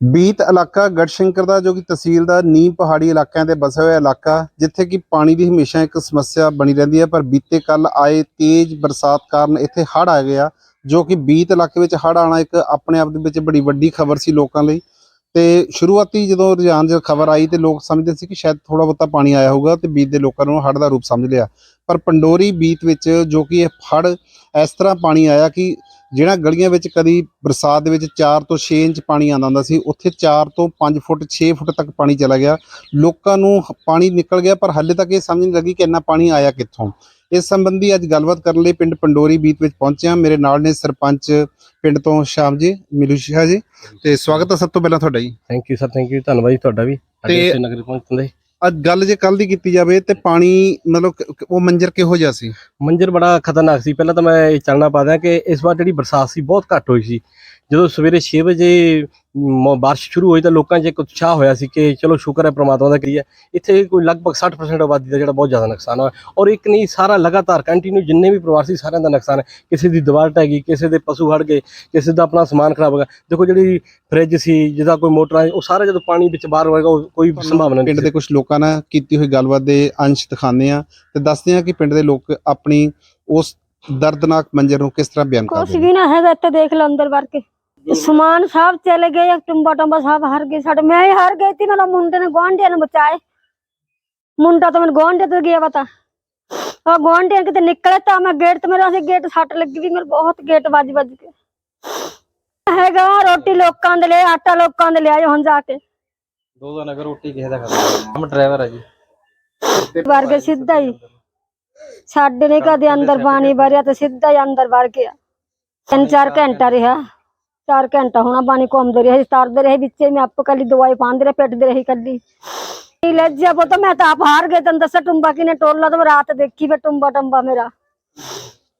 ਬੀਤ ਇਲਾਕਾ ਗੜਸ਼ੰਕਰ ਦਾ, ਜੋ ਕਿ ਤਹਿਸੀਲ ਦਾ ਨੀਮ ਪਹਾੜੀ ਇਲਾਕਿਆਂ 'ਤੇ ਬਸਿਆ ਹੋਇਆ ਇਲਾਕਾ, ਜਿੱਥੇ ਕਿ ਪਾਣੀ ਦੀ ਹਮੇਸ਼ਾ ਇੱਕ ਸਮੱਸਿਆ ਬਣੀ ਰਹਿੰਦੀ ਹੈ, ਪਰ ਬੀਤੇ ਕੱਲ ਆਏ ਤੇਜ਼ ਬਰਸਾਤ ਕਾਰਨ ਇੱਥੇ ਹੜ੍ਹ ਆ ਗਿਆ, ਜੋ ਕਿ ਬੀਤ ਇਲਾਕੇ ਵਿੱਚ ਹੜ੍ਹ ਆਣਾ ਇੱਕ ਆਪਣੇ ਆਪ ਦੇ ਵਿੱਚ ਬੜੀ ਵੱਡੀ ਖਬਰ ਸੀ ਲੋਕਾਂ ਲਈ। ਤੇ ਸ਼ੁਰੂਆਤੀ ਜਦੋਂ ਰੁਝਾਨ ਜਦ ਖਬਰ ਆਈ ਤੇ ਲੋਕ ਸਮਝਦੇ ਸੀ ਕਿ ਸ਼ਾਇਦ ਥੋੜਾ ਬਹੁਤਾ ਪਾਣੀ ਆਇਆ ਹੋਊਗਾ ਤੇ ਬੀਤ ਦੇ ਲੋਕਾਂ ਨੂੰ ਹੜ੍ਹ ਦਾ ਰੂਪ ਸਮਝ ਲਿਆ। ਪਰ ਪੰਡੋਰੀ ਬੀਤ ਵਿੱਚ ਜੋ ਕਿ ਇਹ ਹੜ੍ਹ ਇਸ ਤਰ੍ਹਾਂ ਪਾਣੀ ਆਇਆ ਕਿ ਜਿਹੜਾ ਗਲੀਆਂ ਵਿੱਚ ਕਦੀ ਬਰਸਾਤ ਦੇ ਵਿੱਚ 4 ਤੋਂ 6 ਇੰਚ ਪਾਣੀ ਆਉਂਦਾ ਹੁੰਦਾ ਸੀ ਉੱਥੇ 4 ਤੋਂ 5 ਫੁੱਟ 6 ਫੁੱਟ ਤੱਕ ਪਾਣੀ ਚਲਾ ਗਿਆ। ਲੋਕਾਂ ਨੂੰ ਪਾਣੀ ਨਿਕਲ ਗਿਆ ਪਰ ਹਾਲੇ ਤੱਕ ਇਹ ਸਮਝ ਨਹੀਂ ਲੱਗੀ ਕਿ ਇੰਨਾ ਪਾਣੀ ਆਇਆ ਕਿੱਥੋਂ। ਇਸ ਸੰਬੰਧੀ ਅੱਜ ਗੱਲਬਾਤ ਕਰਨ ਲਈ ਪਿੰਡ ਪੰਡੋਰੀ ਬੀਤ ਵਿੱਚ ਪਹੁੰਚੇ ਹਾਂ ਮੇਰੇ ਨਾਲ ਨੇ ਸਰਪੰਚ ਪਿੰਡ ਤੋਂ ਸ਼ਾਮ ਜੀ ਮਿਲੂਸ਼ਾ ਜੀ। ਤੇ ਸਵਾਗਤ ਹੈ ਸਭ ਤੋਂ ਪਹਿਲਾਂ ਤੁਹਾਡਾ ਜੀ। Thank you sir thank you ਧੰਨਵਾਦ ਜੀ ਤੁਹਾਡਾ ਵੀ। ਸਾਡੇ ਨਗਰ ਪਹੁੰਚਣ ਦੇ ਅੱਜ ਗੱਲ ਜੇ ਕੱਲ ਦੀ ਕੀਤੀ ਜਾਵੇ ਤੇ ਪਾਣੀ ਮਤਲਬ ਕ- ਉਹ ਮੰਜ਼ਰ ਕਿਹੋ ਜਿਹਾ ਸੀ? ਮੰਜ਼ਰ ਬੜਾ ਖਤਰਨਾਕ ਸੀ। ਪਹਿਲਾਂ ਤਾਂ ਮੈਂ ਇਹ ਚਾਨਣਾ ਪਾ ਦਿਆਂ ਕਿ ਇਸ ਵਾਰ ਜਿਹੜੀ ਬਰਸਾਤ ਸੀ ਬਹੁਤ ਘੱਟ ਹੋਈ ਸੀ। ਜਦੋਂ ਸਵੇਰੇ 6 ਵਜੇ ਬਾਰਿਸ਼ ਸ਼ੁਰੂ ਹੋਈ ਤਾਂ ਲੋਕਾਂ 'ਚ ਇੱਕ ਉਤਸ਼ਾਹ ਹੋਇਆ ਸੀ ਕਿ ਚਲੋ ਸ਼ੁਕਰ ਹੈ ਪ੍ਰਮਾਤਮਾ ਦਾ ਕਰੀਏ। ਇੱਥੇ ਕੋਈ ਲਗਭਗ 60% ਆਬਾਦੀ ਦਾ ਜਿਹੜਾ ਬਹੁਤ ਜ਼ਿਆਦਾ ਨੁਕਸਾਨ ਹੋਇਆ। ਔਰ ਇੱਕ ਨਹੀਂ ਸਾਰਾ ਲਗਾਤਾਰ ਕੰਟੀਨਿਊ ਜਿੰਨੇ ਵੀ ਪ੍ਰਵਾਸੀ ਸੀ ਸਾਰਿਆਂ ਦਾ ਨੁਕਸਾਨ ਹੈ। ਕਿਸੇ ਦੀ ਦੀਵਾਰ ਢਹਿ ਗਈ ਕਿਸੇ ਦੇ ਪਸ਼ੂ ਹੜ ਗਏ ਕਿਸੇ ਦਾ ਆਪਣਾ ਸਮਾਨ ਖਰਾਬ ਹੋ ਗਿਆ। ਦੇਖੋ ਜਿਹੜੀ ਫ੍ਰਿਜ ਸੀ ਜਿਹਦਾ ਕੋਈ ਮੋਟਰਾਂ ਉਹ ਸਾਰਾ ਜਦੋਂ ਪਾਣੀ ਵਿੱਚ ਬਾਹਰ ਹੋਏਗਾ ਉਹ ਕੋਈ ਸੰਭਾਵਨਾ ਨਹੀਂ ਪਿੰਡ। ਦੇ ਕੁਝ ਲੋਕਾਂ ਨਾਲ ਕੀਤੀ ਹੋਈ ਗੱਲਬਾਤ ਦੇ ਅੰਸ਼ ਦਿਖਾਉਂਦੇ ਆ ਤੇ ਦੱਸਦੇ ਆ ਕਿ ਪਿੰਡ ਦੇ ਲੋਕ ਆਪਣੀ ਉਸ ਦਰਦਨਾਕ ਮੰਜ਼ਰ ਨੂੰ ਕਿਸ ਤਰ੍ਹਾਂ ਬਿਆਨ ਕਰਦੇ ਨੇ। ਵੀ ਨਾ ਹੈਗਾ ਇੱਥੇ ਦੇਖ ਲਓ ਅੰਦਰ ਵੜ ਕੇ। ਸਮਾਨ ਸਭ ਚਲੇ ਗਏ ਟੁੰਬਾ ਟੰਬਾ ਸਭ ਹਰ ਗਏ ਸਾਡੇ ਮੈਂ ਹੀ ਹਾਰ ਗਈ ਤੀ ਮੇਰਾ ਮੁੰਡੇ ਨੇ ਗੁਆਂਢੀਆਂ ਨੇ ਬਚਾਏ। ਮੁੰਡਾ ਤਾਂ ਮੈਨੂੰ ਗੁਆਂਢੀਆਂ ਤੇ ਗਿਆ ਪਤਾ। ਆ ਗੁਆਂਢੀਆਂ ਕਿਤੇ ਨਿਕਲੇ ਤਾਂ ਮੈਂ ਗੇਟ ਤੇ ਮੇਰਾ ਸੀ ਗੇਟ ਸੱਟ ਲੱਗੀ ਵੀ ਮੇਰੇ ਬਹੁਤ ਗੇਟ ਵੱਜ ਵੱਜ ਕੇ ਹੈਗਾ ਰੋਟੀ ਲੋਕਾਂ ਦੇ ਲਈ ਆਟਾ ਲੋਕਾਂ ਦੇ ਲਿਆਏ ਹੁਣ ਜਾ ਕੇ। ਦੋ ਦੋ ਨਗਰ ਰੋਟੀ ਕਿਸੇ ਦਾ ਖਾਂਦਾ ਮੈਂ ਡਰਾਈਵਰ ਆ ਜੀ। ਵਰਗੇ ਸਿੱਧਾ ਹੀ। ਸਾਡੇ ਨੇ ਕਦੇ ਅੰਦਰ ਪਾਣੀ ਭਰਿਆ ਤੇ ਸਿੱਧਾ ਹੀ ਅੰਦਰ ਵੜ ਗਿਆ। ਤਿੰਨ ਚਾਰ ਘੰਟਾ ਰਿਹਾ। ਚਾਰ ਘੰਟਾ ਹੋਣਾ ਬਾਣੀ ਘੁੰਮਦੇ ਰਹੇ ਤਰਦੇ ਰਹੇ ਵਿੱਚੇ, ਮੈਂ ਆਪ ਕੱਲੀ ਦਵਾਈ ਪਾਉਂਦੇ ਰਹੇ ਪਿੱਟਦੇ ਰਹੀ ਕੱਲੀ। ਇਹ ਲੱਜਿਆ ਪੁੱਤ, ਮੈਂ ਤਾਂ ਆਪ ਹਾਰ ਗਏ ਤੈਨੂੰ ਦੱਸਿਆ ਟੁੰਬਾ ਕਿਨੇ ਟੋਲਾ ਤੇ ਰਾਤ ਦੇਖੀ ਫਿਰ ਟੁੰਬਾ ਟੰਬਾ ਮੇਰਾ।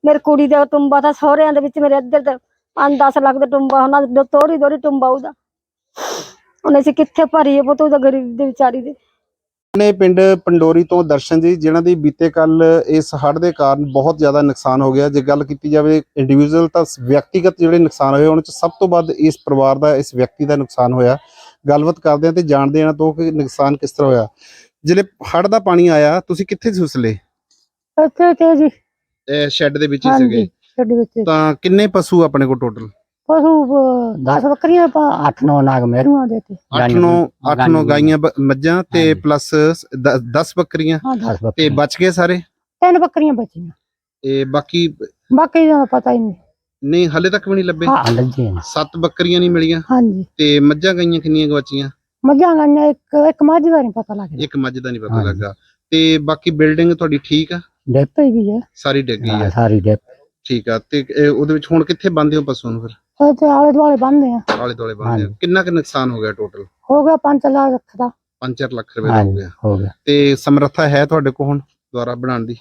ਮੇਰੀ ਕੁੜੀ ਦਾ ਟੁੰਬਾ ਤਾਂ ਸਹੁਰਿਆਂ ਦੇ ਵਿੱਚ ਮੇਰੇ ਇੱਧਰ ਤੇ 5-10 ਲੱਖ ਦਾ ਟੁੰਬਾ, ਉਹਨਾਂ ਦਾ ਤੋਰੀ ਦੋਰੀ ਟੁੰਬਾ ਉਹਦਾ। ਉਹਨੇ ਸੀ ਕਿੱਥੇ ਭਰੀਏ ਪੁੱਤ ਉਹਦਾ ਗਰੀਬ ਦੇ ਵਿਚਾਰੀ ਦੇ? ਨੇ ਪਿੰਡ ਪੰਡੋਰੀ ਤੋਂ ਦਰਸ਼ਨ ਜੀ ਜਿਨ੍ਹਾਂ ਦੀ ਬੀਤੇ ਕੱਲ ਇਸ ਹੜ੍ਹ ਦੇ ਕਾਰਨ ਬਹੁਤ ਜ਼ਿਆਦਾ ਨੁਕਸਾਨ ਹੋ ਗਿਆ। ਜੇ ਗੱਲ ਕੀਤੀ ਜਾਵੇ ਇੰਡੀਵਿਜੂਅਲ ਤਾਂ ਵਿਅਕਤੀਗਤ ਜਿਹੜੇ ਨੁਕਸਾਨ ਹੋਏ ਉਹਨਾਂ ਚ ਸਭ ਤੋਂ ਵੱਧ ਇਸ ਪਰਿਵਾਰ ਦਾ ਇਸ ਵਿਅਕਤੀ ਦਾ ਨੁਕਸਾਨ ਹੋਇਆ। ਗੱਲਬਾਤ ਕਰਦੇ ਹਾਂ ਤੇ ਜਾਣਦੇ ਹਾਂ ਤੋਂ ਕਿ ਨੁਕਸਾਨ ਕਿਸ ਤਰ੍ਹਾਂ ਹੋਇਆ। ਜਿਹੜੇ ਹੜ੍ਹ ਦਾ ਪਾਣੀ ਆਇਆ ਤੁਸੀਂ ਕਿੱਥੇ ਸੀ ਉਸਲੇ ਇੱਥੇ ਤੇ ਜੀ। ਸ਼ੈੱਡ ਦੇ ਵਿੱਚ ਹੀ ਹਾਂਜੀ ਸੀਗੇ। ਛੱਡ ਵਿੱਚ ਤਾਂ ਕਿੰਨੇ ਪਸ਼ੂ ਆਪਣੇ ਕੋਲ ਟੋਟਲ ਪਸ਼ੂ 10 ਬੱਕਰੀਆਂ ਪਾ 8-9 ਨਾਗ ਮਹਿਰੂਆਂ ਦੇ ਤੇ। 8 9 8 9 ਗਾਈਆਂ ਬ- ਮੱਝਾਂ ਤੇ ਹਾਂਜੀ। ਪਲੱਸ 10 ਬੱਕਰੀਆਂ। ਹਾਂ 10 ਤੇ ਬੱਕਰੀਆਂ। ਬਚ ਗਏ ਸਾਰੇ? ਤਿੰਨ ਬੱਕਰੀਆਂ ਬਚੀਆਂ। ਇਹ ਬਾਕੀ ਬਾਕੀ ਦਾ ਪਤਾ ਹੀ ਨਹੀਂ। ਨਹੀਂ ਹਲੇ ਤੱਕ ਵੀ ਨਹੀਂ ਲੱਭੇ? ਹਾਂ। ਲੱਗੇ ਨੇ ਸੱਤ ਬੱਕਰੀਆਂ ਨਹੀਂ ਮਿਲੀਆਂ? ਹਾਂਜੀ। ਤੇ ਮੱਝਾਂ ਗਾਈਆਂ ਕਿੰਨੀਆਂ ਗਵਾਚੀਆਂ ਮੱਝਾਂ ਗਾਈਆਂ ਇੱਕ ਇੱਕ ਮੱਝ ਦਾ ਨਹੀਂ ਪਤਾ ਲੱਗਦਾ। ਇੱਕ ਮੱਝ ਦਾ ਨਹੀਂ ਪਤਾ ਹਾਂਜੀ। ਲੱਗਾ ਤੇ ਬਾਕੀ ਬਿਲਡਿੰਗ ਤੁਹਾਡੀ ਠੀਕ ਆ? ਡੇਪੇ ਵੀ ਹੈ ਸਾਰੀ ਡਿੱਗ ਗਈ ਹਾਂ, ਆ ਸਾਰੀ ਡੇਪ। ਠੀਕ ਆ। ਤੇ ਇਹ ਉਹਦੇ ਵਿੱਚ ਹੁਣ ਕਿੱਥੇ ਬੰਦੇ ਹੋ ਪਸ਼ੂ ਨੂੰ ਫਿਰ? ਉਹ ਤੇ ਆਲੇ ਦੁਆਲੇ ਬੰਦੇ ਆ। ਆਲੇ ਦੁਆਲੇ ਬੰਦੇ ਆ। ਕਿੰਨਾ ਕੁ ਨੁਕਸਾਨ ਹੋ ਗਿਆ ਟੋਟਲ ਹੋ ਗਿਆ 5 ਲੱਖ ਦਾ। 5 ਲੱਖ ਰੁਪਏ ਦਾ ਹੋ ਗਿਆ। ਹੋ ਗਿਆ। ਤੇ ਸਮਰੱਥਾ ਹੈ ਤੁਹਾਡੇ ਕੋਲ ਹੁਣ ਦੁਆਰਾ ਬਣਾਉਣ ਦੀ?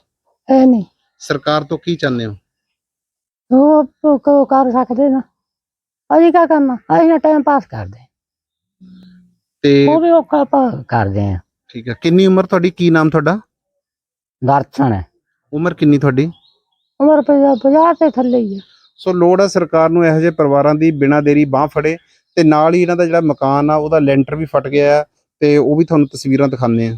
ਇਹ ਨਹੀਂ। ਸਰਕਾਰ ਤੋਂ ਕੀ ਚਾਹੁੰਦੇ ਹੋ? ਉਹ ਕੋ ਕਰ ਸਕਦੇ ਨਾ। ਅਸੀਂ ਕੀ ਕਰਨਾ? ਅਸੀਂ ਨਾ ਟਾਈਮ ਪਾਸ ਕਰਦੇ। ਤੇ ਉਹ ਵੀ ਔਖਾ ਕਰਦੇ ਆ। ਠੀਕ ਆ। ਕਿੰਨੀ ਉਮਰ ਤੁਹਾਡੀ? ਕੀ ਨਾਮ ਤੁਹਾਡਾ? ਦਰਸ਼ਨ ਹੈ। ਉਮਰ ਕਿੰਨੀ ਤੁਹਾਡੀ? ਉਮਰ 50 ਤੇ ਥੱਲੇ ਹੀ ਆ। ਸੋ ਲੋੜ ਹੈ ਸਰਕਾਰ ਨੂੰ ਇਹੋ ਜਿਹੇ ਪਰਿਵਾਰਾਂ ਦੀ ਬਿਨਾਂ ਦੇਰੀ ਬਾਹ ਫੜੇ ਤੇ ਨਾਲ ਹੀ ਇਹਨਾਂ ਦਾ ਜਿਹੜਾ ਮਕਾਨ ਆ, ਉਹਦਾ ਲੈਂਟਰ ਵੀ ਫਟ ਗਿਆ ਤੇ ਉਹ ਵੀ ਤੁਹਾਨੂੰ ਤਸਵੀਰਾਂ ਦਿਖਾਉਂਦੇ ਆ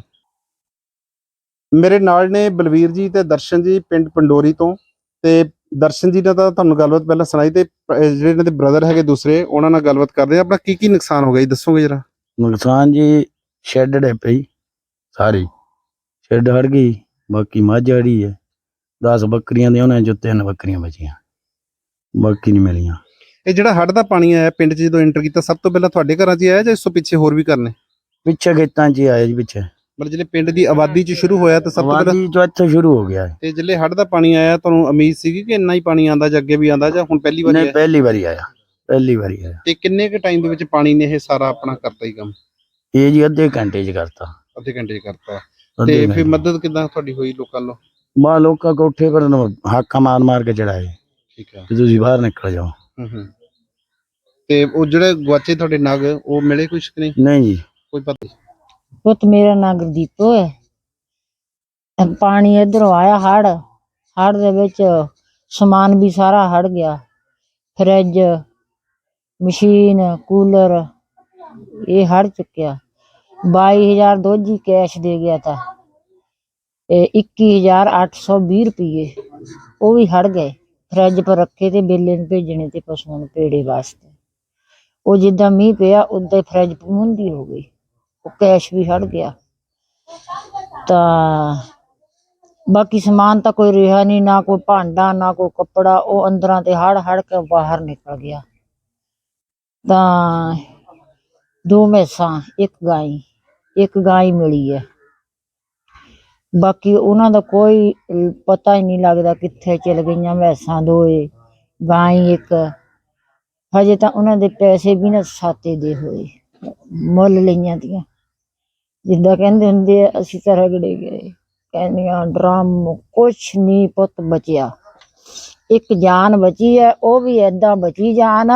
ਮੇਰੇ ਨਾਲ ਨੇ ਬਲਵੀਰ ਜੀ ਤੇ ਦਰਸ਼ਨ ਜੀ ਪਿੰਡ ਪੰਡੋਰੀ ਤੋਂ ਤੇ ਦਰਸ਼ਨ ਜੀ ਨੇ ਤਾਂ ਤੁਹਾਨੂੰ ਗੱਲਬਾਤ ਪਹਿਲਾਂ ਸੁਣਾਈ ਤੇ ਜਿਹੜੇ ਇਹਨਾਂ ਦੇ ਬ੍ਰਦਰ ਹੈਗੇ ਦੂਸਰੇ, ਉਹਨਾਂ ਨਾਲ ਗੱਲਬਾਤ ਕਰਦੇ ਆ ਆਪਣਾ ਕੀ ਕੀ ਨੁਕਸਾਨ ਹੋ ਗਿਆ ਜੀ? ਦੱਸੋਗੇ ਜਰਾ। ਨੁਕਸਾਨ ਜੀ, ਸ਼ੈੱਡ ਡੇ ਪਈ ਸਾਰੀ। ਸ਼ੈੱਡ ਹੜ ਗਈ, ਬਾਕੀ ਮੱਝ ਅੜੀ ਹੈ। 10 ਬੱਕਰੀਆਂ ਦੇ ਉਹਨਾਂ ਚੋਂ ਤਿੰਨ ਬੱਕਰੀਆਂ ਬਚੀਆਂ। ਬਾਕੀ ਨਹੀਂ ਮਿਲੀਆਂ। ਇਹ ਜਿਹੜਾ ਹੜ੍ਹ ਦਾ ਪਾਣੀ ਆਇਆ ਪਿੰਡ 'ਚ ਜਦੋਂ ਐਂਟਰ ਕੀਤਾ ਸਭ ਤੋਂ ਪਹਿਲਾਂ ਤੁਹਾਡੇ ਘਰਾਂ 'ਚ ਹੀ ਆਇਆ ਜਾਂ ਇਸ ਤੋਂ ਪਿੱਛੇ ਹੋਰ ਵੀ ਕਰਨੇ ਪਿੱਛੇ ਖੇਤਾਂ 'ਚ ਹੀ ਆਇਆ ਜੀ ਪਿੱਛੇ। ਮਤਲਬ ਜਿਹੜੇ ਪਿੰਡ ਦੀ ਆਬਾਦੀ 'ਚ ਸ਼ੁਰੂ ਹੋਇਆ ਤਾਂ ਸਭ ਤੋਂ ਪਹਿਲਾਂ ਚੋਂ ਇੱਥੇ ਸ਼ੁਰੂ ਹੋ ਗਿਆ। ਹੈ। ਤੇ ਜਿਹੜੇ ਹੜ੍ਹ ਦਾ ਪਾਣੀ ਆਇਆ ਤੁਹਾਨੂੰ ਉਮੀਦ ਸੀਗੀ ਕਿ ਇੰਨਾ ਹੀ ਪਾਣੀ ਆਂਦਾ ਜਾਂ ਅੱਗੇ ਵੀ ਆਂਦਾ ਜਾਂ ਹੁਣ ਪਹਿਲੀ ਵਾਰ ਨਹੀਂ ਆਇਆ? ਪਹਿਲੀ ਵਾਰੀ ਆਇਆ। ਪਹਿਲੀ ਵਾਰੀ ਆਇਆ। ਤੇ ਕਿੰਨੇ ਕੁ ਟਾਈਮ ਦੇ ਵਿੱਚ ਪਾਣੀ ਨੇ ਇਹ ਸਾਰਾ ਆਪਣਾ ਕਰਤਾ ਹੀ ਕੰਮ? ਇਹ ਜੀ ਅੱਧੇ ਘੰਟੇ 'ਚ ਕਰਤਾ। ਅੱਧੇ ਘੰਟੇ 'ਚ ਕਰਤਾ। ਤੇ ਫਿਰ। ਮਦਦ ਕਿਦਾਂ ਤੁਹਾਡੀ ਹੋਈ ਲੋਕਾਂ ਵੱਲੋਂ ਬਾ ਲੋਕਾਂ ਕੋਠੇ ਪਰ ਨੂੰ ਹਾਕਾ ਮਾਰ ਮਾਰ ਕੇ ਚੜਾਏ। ਠੀਕ ਕਿ ਤੁਸੀਂ ਬਾਹਰ ਨਿਕਲ ਜਾਓ। ਹੂੰ ਹੂੰ। ਤੇ ਉਹ ਜਿਹੜੇ ਗਵਾਚੇ ਤੁਹਾਡੇ ਨਗ ਉਹ ਮਿਲੇ ਕੁਛ ਕਿ ਨਹੀਂ? ਨਹੀਂ ਜੀ। ਕੋਈ ਪਤਾ? ਪੁੱਤ ਮੇਰਾ ਨਾਂ ਗੁਰਦੀਪ ਹੈ। ਅਹ ਪਾਣੀ ਇਧਰੋਂ ਆਇਆ ਹੜ ਹੜ ਦੇ ਵਿੱਚ ਸਮਾਨ ਵੀ ਸਾਰਾ ਹੜ ਗਿਆ। ਫਰਿੱਜ ਮਸ਼ੀਨ ਕੂਲਰ ਇਹ ਹੜ ਚੁੱਕਿਆ। 22000 ਦੋਜੀ ਕੈਸ਼ ਦੇ ਗਿਆ ਤਾਂ। ਇਹ 21820 ਰੁਪਏ ਉਹ ਵੀ ਹੜ ਗਏ। ਫਰਿੱਜ ਪਰ ਰੱਖੇ ਤੇ ਬੇਲੇ ਨੂੰ ਭੇਜਣੇ ਤੇ ਪਸ਼ੂਆਂ ਨੂੰ ਪੇੜੇ ਵਾਸਤੇ। ਉਹ ਜਿੱਦਾਂ ਮੀਂਹ ਪਿਆ, ਉਦਾਂ ਹੀ ਫਰਿੱਜ ਪਮੁੰਦੀ ਹੋ ਗਈ। ਉਹ ਕੈਸ਼ ਵੀ ਹੜ ਗਿਆ। ਤਾਂ ਬਾਕੀ ਸਮਾਨ ਤਾਂ ਕੋਈ ਰਿਹਾ ਨਹੀਂ ਨਾ ਕੋਈ ਭਾਂਡਾ, ਨਾ ਕੋਈ ਕੱਪੜਾ, ਉਹ ਅੰਦਰਾਂ ਤੇ ਹੜ ਹੜ ਕੇ ਬਾਹਰ ਨਿਕਲ ਗਿਆ। ਤਾਂ ਦੋ ਮੈਸਾਂ, ਇੱਕ ਗਾਈ ਇੱਕ ਗਾਈ ਮਿਲੀ ਹੈ ਬਾਕੀ ਉਹਨਾਂ ਦਾ ਕੋਈ ਪਤਾ ਹੀ ਨਹੀਂ ਲੱਗਦਾ ਕਿੱਥੇ ਚਲ ਗਈਆਂ ਮੈਸਾਂ ਦੋਏ, ਗਾਈ ਇੱਕ। ਹਜੇ ਤਾਂ ਉਹਨਾਂ ਦੇ ਪੈਸੇ ਵੀ ਨਾ ਸਾਤੇ ਦੇ ਹੋਏ, ਮੁੱਲ ਲਈਆਂ ਦੀਆਂ। ਜਿੱਦਾਂ ਕਹਿੰਦੇ ਹੁੰਦੇ ਆ, ਅਸੀਂ ਤਾਂ ਰਗੜੇ ਗਏ। ਕਹਿੰਦੀਆਂ, ਡਰਮ, ਕੁਛ ਨਹੀਂ ਪੁੱਤ ਬਚਿਆ। ਇੱਕ ਜਾਨ ਬਚੀ ਹੈ ਉਹ ਵੀ ਏਦਾਂ ਬਚੀ ਜਾਨ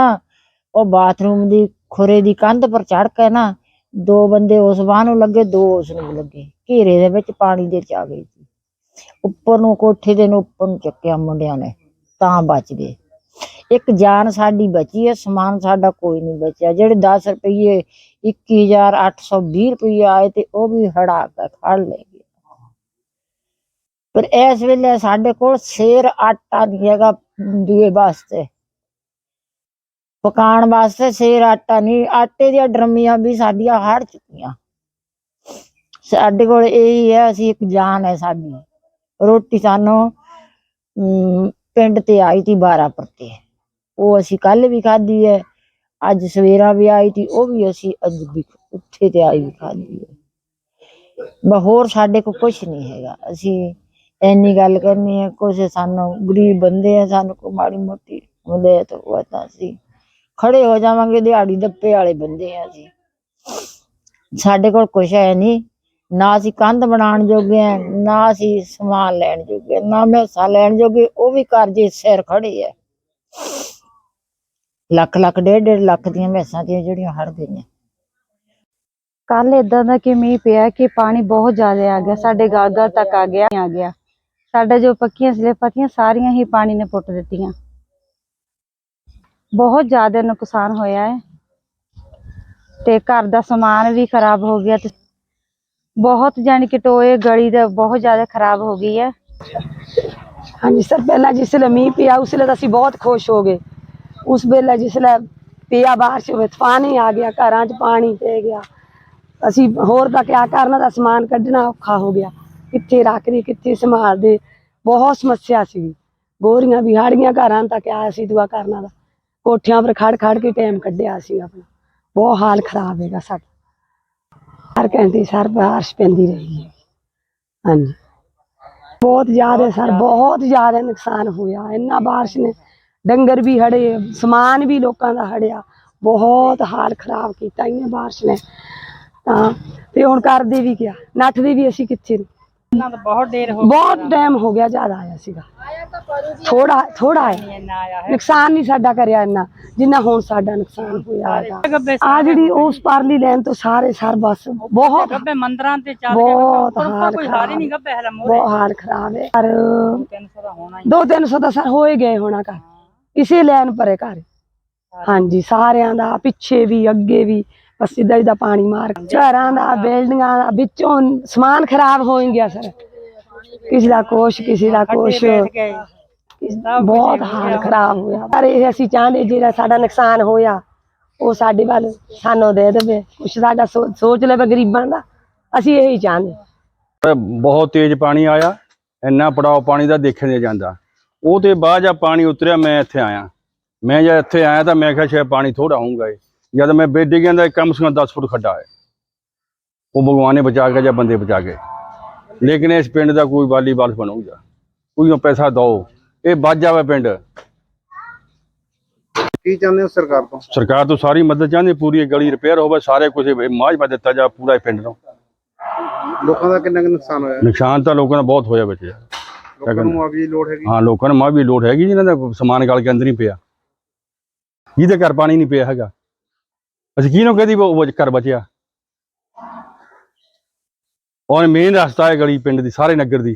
ਉਹ ਬਾਥਰੂਮ ਦੀ ਖੁਰੇ ਦੀ ਕੰਧ ਪਰ ਚੜ ਕੇ ਨਾ ਦੋ ਬੰਦੇ ਉਸ ਬਾਹ ਨੂੰ ਲੱਗੇ, ਦੋ ਉਸ ਨੂੰ ਲੱਗੇ। ਘੇਰੇ ਦੇ ਵਿੱਚ ਪਾਣੀ ਦੇ ਚ ਆ ਗਈ ਸੀ। ਉੱਪਰ ਨੂੰ ਕੋਠੇ ਦੇ ਨੂੰ ਉੱਪਰ ਨੂੰ ਚੱਕਿਆ ਮੁੰਡਿਆਂ ਨੇ, ਤਾਂ ਬਚ ਗਏ। ਇੱਕ ਜਾਨ ਸਾਡੀ ਬਚੀ ਹੈ, ਸਮਾਨ ਸਾਡਾ ਕੋਈ ਨਹੀਂ ਬਚਿਆ। ਜਿਹੜੇ 10 ਰੁਪਏ 21820 ਰੁਪਏ ਆਏ ਤੇ ਉਹ ਵੀ ਹੜਾ ਕੇ ਖੜ ਲੈ ਗਏ। ਪਰ ਇਸ ਵੇਲੇ ਸਾਡੇ ਕੋਲ ਸੇਰ ਆਟਾ ਨਹੀਂ ਹੈਗਾ ਦੂਏ ਵਾਸਤੇ। ਪਕਾਉਣ ਵਾਸਤੇ ਸਿਰ ਆਟਾ ਨਹੀਂ, ਆਟੇ ਦੀਆਂ ਡਰਮੀਆਂ ਵੀ ਸਾਡੀਆਂ ਹੜ ਚੁੱਕੀਆਂ। ਸਾਡੇ ਕੋਲ ਇਹੀ ਹੈ, ਅਸੀਂ ਇੱਕ ਜਾਨ ਹੈ ਸਾਡੀ। ਰੋਟੀ ਸਾਨੂੰ ਪਿੰਡ ਤੇ ਆਈ ਤੀ 12 ਪਰਤੇ। ਉਹ ਅਸੀਂ ਕੱਲ ਵੀ ਖਾਧੀ ਹੈ, ਅੱਜ ਸਵੇਰਾ ਵੀ ਆਈ ਤੀ, ਉਹ ਵੀ ਅਸੀਂ ਅੱਜ ਵੀ ਉੱਥੇ ਤੇ ਆਈ ਵੀ ਖਾਧੀ ਹੈ। ਬਸ ਹੋਰ ਸਾਡੇ ਕੋਲ ਕੁਝ ਨਹੀਂ ਹੈਗਾ। ਅਸੀਂ ਇੰਨੀ ਗੱਲ ਕਰਨੀ ਹੈ, ਕੁਛ ਸਾਨੂੰ ਗਰੀਬ ਬੰਦੇ ਆ, ਸਾਨੂੰ ਕੋਈ ਮਾੜੀ ਮੋਟੀ ਹੁੰਦੇ ਤਾਂ ਉਹ ਤਾਂ ਅਸੀਂ ਖੜੇ ਹੋ ਜਾਵਾਂਗੇ, ਦਿਹਾੜੀ ਦੱਪੇ ਵਾਲੇ ਬੰਦੇ ਆ ਅਸੀਂ ਸਾਡੇ ਕੋਲ ਕੁਛ ਹੈ ਨਹੀਂ ਨਾ ਅਸੀਂ ਕੰਧ ਬਣਾਉਣ ਜੋਗੇ ਆ, ਨਾ ਅਸੀਂ ਸਮਾਨ ਲੈਣ ਜੋਗੇ ਨਾ ਮੈਸਾਂ ਲੈਣ ਜੋਗੇ, ਉਹ ਵੀ ਕਰਜ਼ੇ ਸਿਰ ਖੜੇ ਆ। ਲੱਖ ਲੱਖ, ਡੇਢ ਡੇਢ ਲੱਖ ਦੀਆਂ ਮੈਸਾਂ ਦੀਆਂ ਜਿਹੜੀਆਂ ਹੜ ਗਈਆਂ। ਕੱਲ ਇਦਾਂ ਦਾ ਕਿ ਮੀਂਹ ਪਿਆ ਕਿ ਪਾਣੀ ਬਹੁਤ ਜ਼ਿਆਦਾ ਆ ਗਿਆ, ਸਾਡੇ ਗਾਗਾ ਤੱਕ ਆ ਗਿਆ ਆ ਗਿਆ। ਸਾਡਾ ਜੋ ਪੱਕੀਆਂ ਸਲਿੱਪਾਂ ਤੀਆਂ ਸਾਰੀਆਂ ਹੀ ਪਾਣੀ ਨੇ ਪੁੱਟ ਦਿੱਤੀਆਂ। ਬਹੁਤ ਜ਼ਿਆਦਾ ਨੁਕਸਾਨ ਹੋਇਆ ਹੈ। ਤੇ ਘਰ ਦਾ ਸਮਾਨ ਵੀ ਖਰਾਬ ਹੋ ਗਿਆ ਤੇ ਬਹੁਤ ਜਾਨੀ ਕਿ ਟੋਏ, ਗਲੀ ਦਾ ਬਹੁਤ ਜ਼ਿਆਦਾ ਖਰਾਬ ਹੋ ਗਈ ਹੈ। ਹਾਂਜੀ ਸਰ, ਪਹਿਲਾਂ ਜਿਸ ਵੇਲੇ ਮੀਂਹ ਪਿਆ, ਉਸ ਵੇਲੇ ਤਾਂ ਅਸੀਂ ਬਹੁਤ ਖੁਸ਼ ਹੋ ਗਏ। ਉਸ ਵੇਲੇ ਜਿਸਲੇ ਪਿਆ ਬਾਰਿਸ਼ ਹੋਵੇ, ਤੂਫਾਨ ਆ ਗਿਆ, ਘਰਾਂ 'ਚ ਪਾਣੀ ਪੈ ਗਿਆ। ਅਸੀਂ ਹੋਰ ਤਾਂ ਕਿਆ ਕਰਨਾ ਦਾ ਸਮਾਨ ਕੱਢਣਾ ਔਖਾ ਹੋ ਗਿਆ। ਕਿੱਥੇ ਰੱਖਦੇ, ਕਿੱਥੇ ਸੰਭਾਲਦੇ, ਬਹੁਤ ਸਮੱਸਿਆ ਸੀ ਗੋਰੀਆਂ ਵੀ ਘਰਾਂ ਤਾਂ ਕਿਆ ਸੀ ਦੁਆ ਕਰਨਾ ਦਾ ਕੋਠਿਆਂ ਪਰ ਖੜ ਖੜ ਕੇ ਟਾਈਮ ਕੱਢਿਆ ਸੀ ਆਪਣਾ। ਬਹੁਤ ਹਾਲ ਖਰਾਬ ਹੈਗਾ ਸਾਡਾ। ਹਰ ਕਹਿੰਦੇ ਸਰ ਬਾਰਿਸ਼ ਪੈਂਦੀ ਰਹੀ ਹੈ। ਹਾਂਜੀ। ਬਹੁਤ ਜ਼ਿਆਦਾ ਸਰ ਬਹੁਤ ਜ਼ਿਆਦਾ ਨੁਕਸਾਨ ਹੋਇਆ। ਇੰਨਾ ਬਾਰਿਸ਼ ਨੇ ਡੰਗਰ ਵੀ ਹੜੇ ਸਮਾਨ ਵੀ ਲੋਕਾਂ ਦਾ ਹੜਿਆ। ਬਹੁਤ ਹਾਲ ਖਰਾਬ ਕੀਤਾ ਇਹਨੇ ਬਾਰਿਸ਼ ਨੇ। ਤਾਂ ਤੇ ਹੁਣ ਕਰਦੇ ਵੀ ਕਿਆ ਨੱਠਦੇ ਵੀ ਅਸੀਂ ਕਿੱਥੇ ਨੂੰ? ਬਹੁਤ ਦੇਰ ਹੋ ਬਹੁਤ ਟਾਈਮ ਹੋ ਗਿਆ ਜ਼ਿਆਦਾ ਆਇਆ ਸੀਗਾ। ਥੋੜਾ ਥੋੜਾ ਆਇਆ ਨੁਕਸਾਨ ਨਹੀਂ ਸਾਡਾ ਕਰਿਆ ਇੰਨਾ ਜਿੰਨਾ ਹੁਣ ਸਾਡਾ ਨੁਕਸਾਨ ਹੋਇਆ ਹੈਗਾ। ਆ ਜਿਹੜੀ ਉਸ ਪਰਲੀ ਲੈਣ ਤੋਂ ਸਾਰੇ ਸਰ ਬਸ ਬਹੁਤ ਗੱਬੇ ਮੰਦਰਾਂ ਤੇ ਚੱਲ ਬਹੁਤ ਕੋਈ ਹਾਰ ਹੀ ਨਹੀਂ ਗੱਬੇ ਹਲਾ ਮੋਰੇ ਬਹੁਤ ਹਾਲ ਖਰਾਬ ਹੈ। ਪਰ 300 ਦਾ ਹੋਣਾ ਦੋ ਤਿੰਨ ਸੌ ਤਾਂ ਸਰ ਹੋਏ ਗਏ ਹੋਣਾ ਘਰ। ਇਸੇ ਲੈਣ ਪਰੇ ਘਰ। ਹਾਂਜੀ ਸਾਰਿਆਂ ਦਾ ਪਿੱਛੇ ਵੀ ਅੱਗੇ ਵੀ ਬਸ ਸਿੱਧਾ ਜਿੱਦਾਂ ਪਾਣੀ ਮਾਰ ਘਰਾਂ ਦਾ ਬਿਲਡਿੰਗਾਂ ਦਾ ਵਿੱਚੋਂ ਸਮਾਨ ਖਰਾਬ ਹੋ ਹੀ ਗਿਆ ਸਰ। ਕਿਸੇ ਦਾ ਕੁਛ ਕਿਸੇ ਦਾ ਕੁਛ ਬਹੁਤ ਹਾਲ ਖਰਾਬ ਹੋਇਆ। ਪਰ ਇਹ ਅਸੀਂ ਚਾਹੁੰਦੇ ਜਿਹੜਾ ਸਾਡਾ ਨੁਕਸਾਨ ਹੋਇਆ ਉਹ ਸਾਡੇ ਵੱਲ ਸਾਨੂੰ ਦੇ ਦੇਵੇ। ਕੁਛ ਸਾਡਾ ਸੋਚ ਲਵੇ ਗਰੀਬਾਂ ਦਾ ਅਸੀਂ ਇਹੀ ਚਾਹੁੰਦੇ ਬਹੁਤ ਤੇਜ਼ ਪਾਣੀ ਆਇਆ ਇੰਨਾ ਪੜਾਅ ਪਾਣੀ ਦਾ ਦੇਖਿਆ ਨਹੀਂ ਜਾਂਦਾ। ਉਹ ਤੇ ਬਾਅਦ ਜਦ ਪਾਣੀ ਉਤਰਿਆ ਮੈਂ ਇੱਥੇ ਆਇਆ। ਮੈਂ ਜਦ ਇੱਥੇ ਆਇਆ ਤਾਂ ਮੈਂ ਕਿਹਾ ਸ਼ਾਇਦ ਪਾਣੀ ਥੋੜਾ ਹੋਊਗਾ ਇਹ। ਜਦ ਮੈਂ ਬੇਦੀ ਗਿਆ ਤਾਂ ਕਮ ਸੇ ਕਮ 10 ਫੁੱਟ ਖੱਡਾ ਹੈ। ਉਹ ਭਗਵਾਨ ਨੇ ਬਚਾ ਕੇ ਜਾਂ ਬੰਦੇ ਬਚਾ ਕੇ। ਲੇਕਿਨ ਇਸ ਪਿੰਡ ਦਾ ਕੋਈ ਵਾਲੀ ਬਾਲ ਬਣੂਗਾ। ਕੋਈ ਉਹ ਪੈਸਾ ਦੋ ਇਹ ਵੱਜ ਜਾਵੇ ਪਿੰਡ। ਕੀ ਚਾਹੁੰਦੇ ਹੋ ਸਰਕਾਰ ਤੋਂ? ਸਰਕਾਰ ਤੋਂ ਸਾਰੀ ਮਦਦ ਚਾਹੁੰਦੀ ਪੂਰੀ ਇਹ ਗਲੀ ਰਿਪੇਅਰ ਹੋਵੇ ਸਾਰੇ ਕੁਝ ਮਾਝਮਾ ਦਿੱਤਾ ਜਾ ਪੂਰਾ ਇਹ ਪਿੰਡ ਨੂੰ। ਲੋਕਾਂ ਦਾ ਕਿੰਨਾ ਕੁ ਨੁਕਸਾਨ ਹੋਇਆ? ਨੁਕਸਾਨ ਤਾਂ ਲੋਕਾਂ ਦਾ ਬਹੁਤ ਹੋਇਆ ਯਾਰ ਲੋਕਾਂ ਨੂੰ ਮੁਆਵਜ਼ੇ ਦੀ ਲੋੜ ਹੈਗੀ? ਹਾਂ ਲੋਕਾਂ ਨੂੰ ਮਾਂ ਵੀ ਲੋੜ ਹੈਗੀ ਜਿਨ੍ਹਾਂ ਦਾ ਸਮਾਨ ਗਲ ਕੇ ਅੰਦਰ ਹੀ ਪਿਆ। ਜਿਹਦੇ ਘਰ ਪਾਣੀ ਨਹੀਂ ਪਿਆ ਹੈਗਾ। ਅਸੀਂ ਕਿਹਨੂੰ ਕਹਦੀ ਉਹ ਘਰ ਬਚਿਆ? ਔਰ ਮੇਨ ਰਸਤਾ ਹੈ ਗਲੀ ਪਿੰਡ ਦੀ ਸਾਰੇ ਨਗਰ ਦੀ।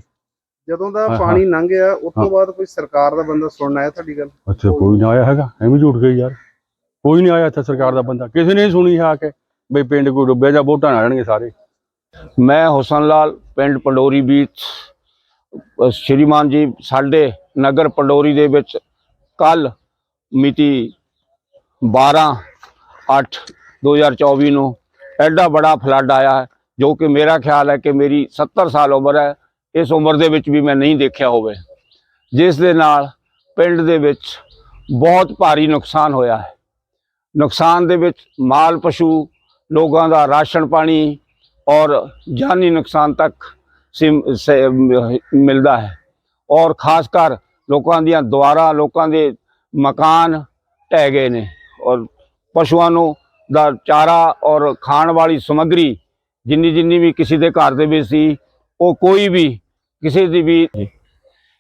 ਜਦੋਂ ਦਾ ਪਾਣੀ ਲੰਘ ਗਿਆ ਉਸ ਤੋਂ। ਬਾਅਦ ਕੋਈ ਸਰਕਾਰ ਦਾ ਬੰਦਾ ਸੁਣਨ ਆਇਆ ਤੁਹਾਡੀ ਗੱਲ? ਅੱਛਾ ਕੋਈ ਨਹੀਂ ਆਇਆ ਹੈਗਾ। ਐਵੇਂ ਝੂਠ ਗਈ ਯਾਰ। ਕੋਈ ਨਹੀਂ ਆਇਆ ਇੱਥੇ ਸਰਕਾਰ ਦਾ ਬੰਦਾ। ਕਿਸੇ ਨੇ ਸੁਣੀ ਆ ਕੇ ਵੀ ਪਿੰਡ ਕੋਈ ਡੁੱਬਿਆ ਜਾਂ ਵੋਟਾਂ ਨਾ ਰਹਿਣਗੇ ਸਾਰੇ। ਮੈਂ ਹੁਸਨ ਲਾਲ ਪਿੰਡ ਪੰਡੋਰੀ ਵਿੱਚ ਸ਼੍ਰੀਮਾਨ ਜੀ ਸਾਡੇ ਨਗਰ ਪੰਡੋਰੀ ਦੇ ਵਿੱਚ ਕੱਲ ਮਿਤੀ 12 8 2024 ਨੂੰ ਐਡਾ ਬੜਾ ਫਲੱਡ ਆਇਆ ਹੈ ਜੋ ਕਿ ਮੇਰਾ ਖਿਆਲ ਹੈ ਕਿ ਮੇਰੀ 70 ਸਾਲ ਉਮਰ ਹੈ। ਇਸ ਉਮਰ ਦੇ ਵਿੱਚ ਵੀ ਮੈਂ ਨਹੀਂ ਦੇਖਿਆ ਹੋਵੇ। ਜਿਸ ਦੇ ਨਾਲ ਪਿੰਡ ਦੇ ਵਿੱਚ ਬਹੁਤ ਭਾਰੀ ਨੁਕਸਾਨ ਹੋਇਆ ਹੈ। ਨੁਕਸਾਨ ਦੇ ਵਿੱਚ ਮਾਲ ਪਸ਼ੂ, ਲੋਕਾਂ ਦਾ ਰਾਸ਼ਨ ਪਾਣੀ ਔਰ ਜਾਨੀ ਨੁਕਸਾਨ ਤੱਕ ਸਿਮ- ਮਿਲਦਾ ਹੈ। ਔਰ ਖਾਸ ਕਰ ਲੋਕਾਂ ਦੀਆਂ ਦੁਆਰਾ, ਲੋਕਾਂ ਦੇ ਮਕਾਨ ਢਹਿ ਗਏ ਨੇ ਔਰ ਪਸ਼ੂਆਂ ਨੂੰ ਦਾ ਚਾਰਾ ਔਰ ਖਾਣ ਵਾਲੀ ਸਮੱਗਰੀ ਜਿੰਨੀ ਜਿੰਨੀ ਵੀ ਕਿਸੇ ਦੇ ਘਰ ਦੇ ਵਿੱਚ ਸੀ, ਉਹ ਕੋਈ ਵੀ ਕਿਸੇ ਦੀ ਵੀ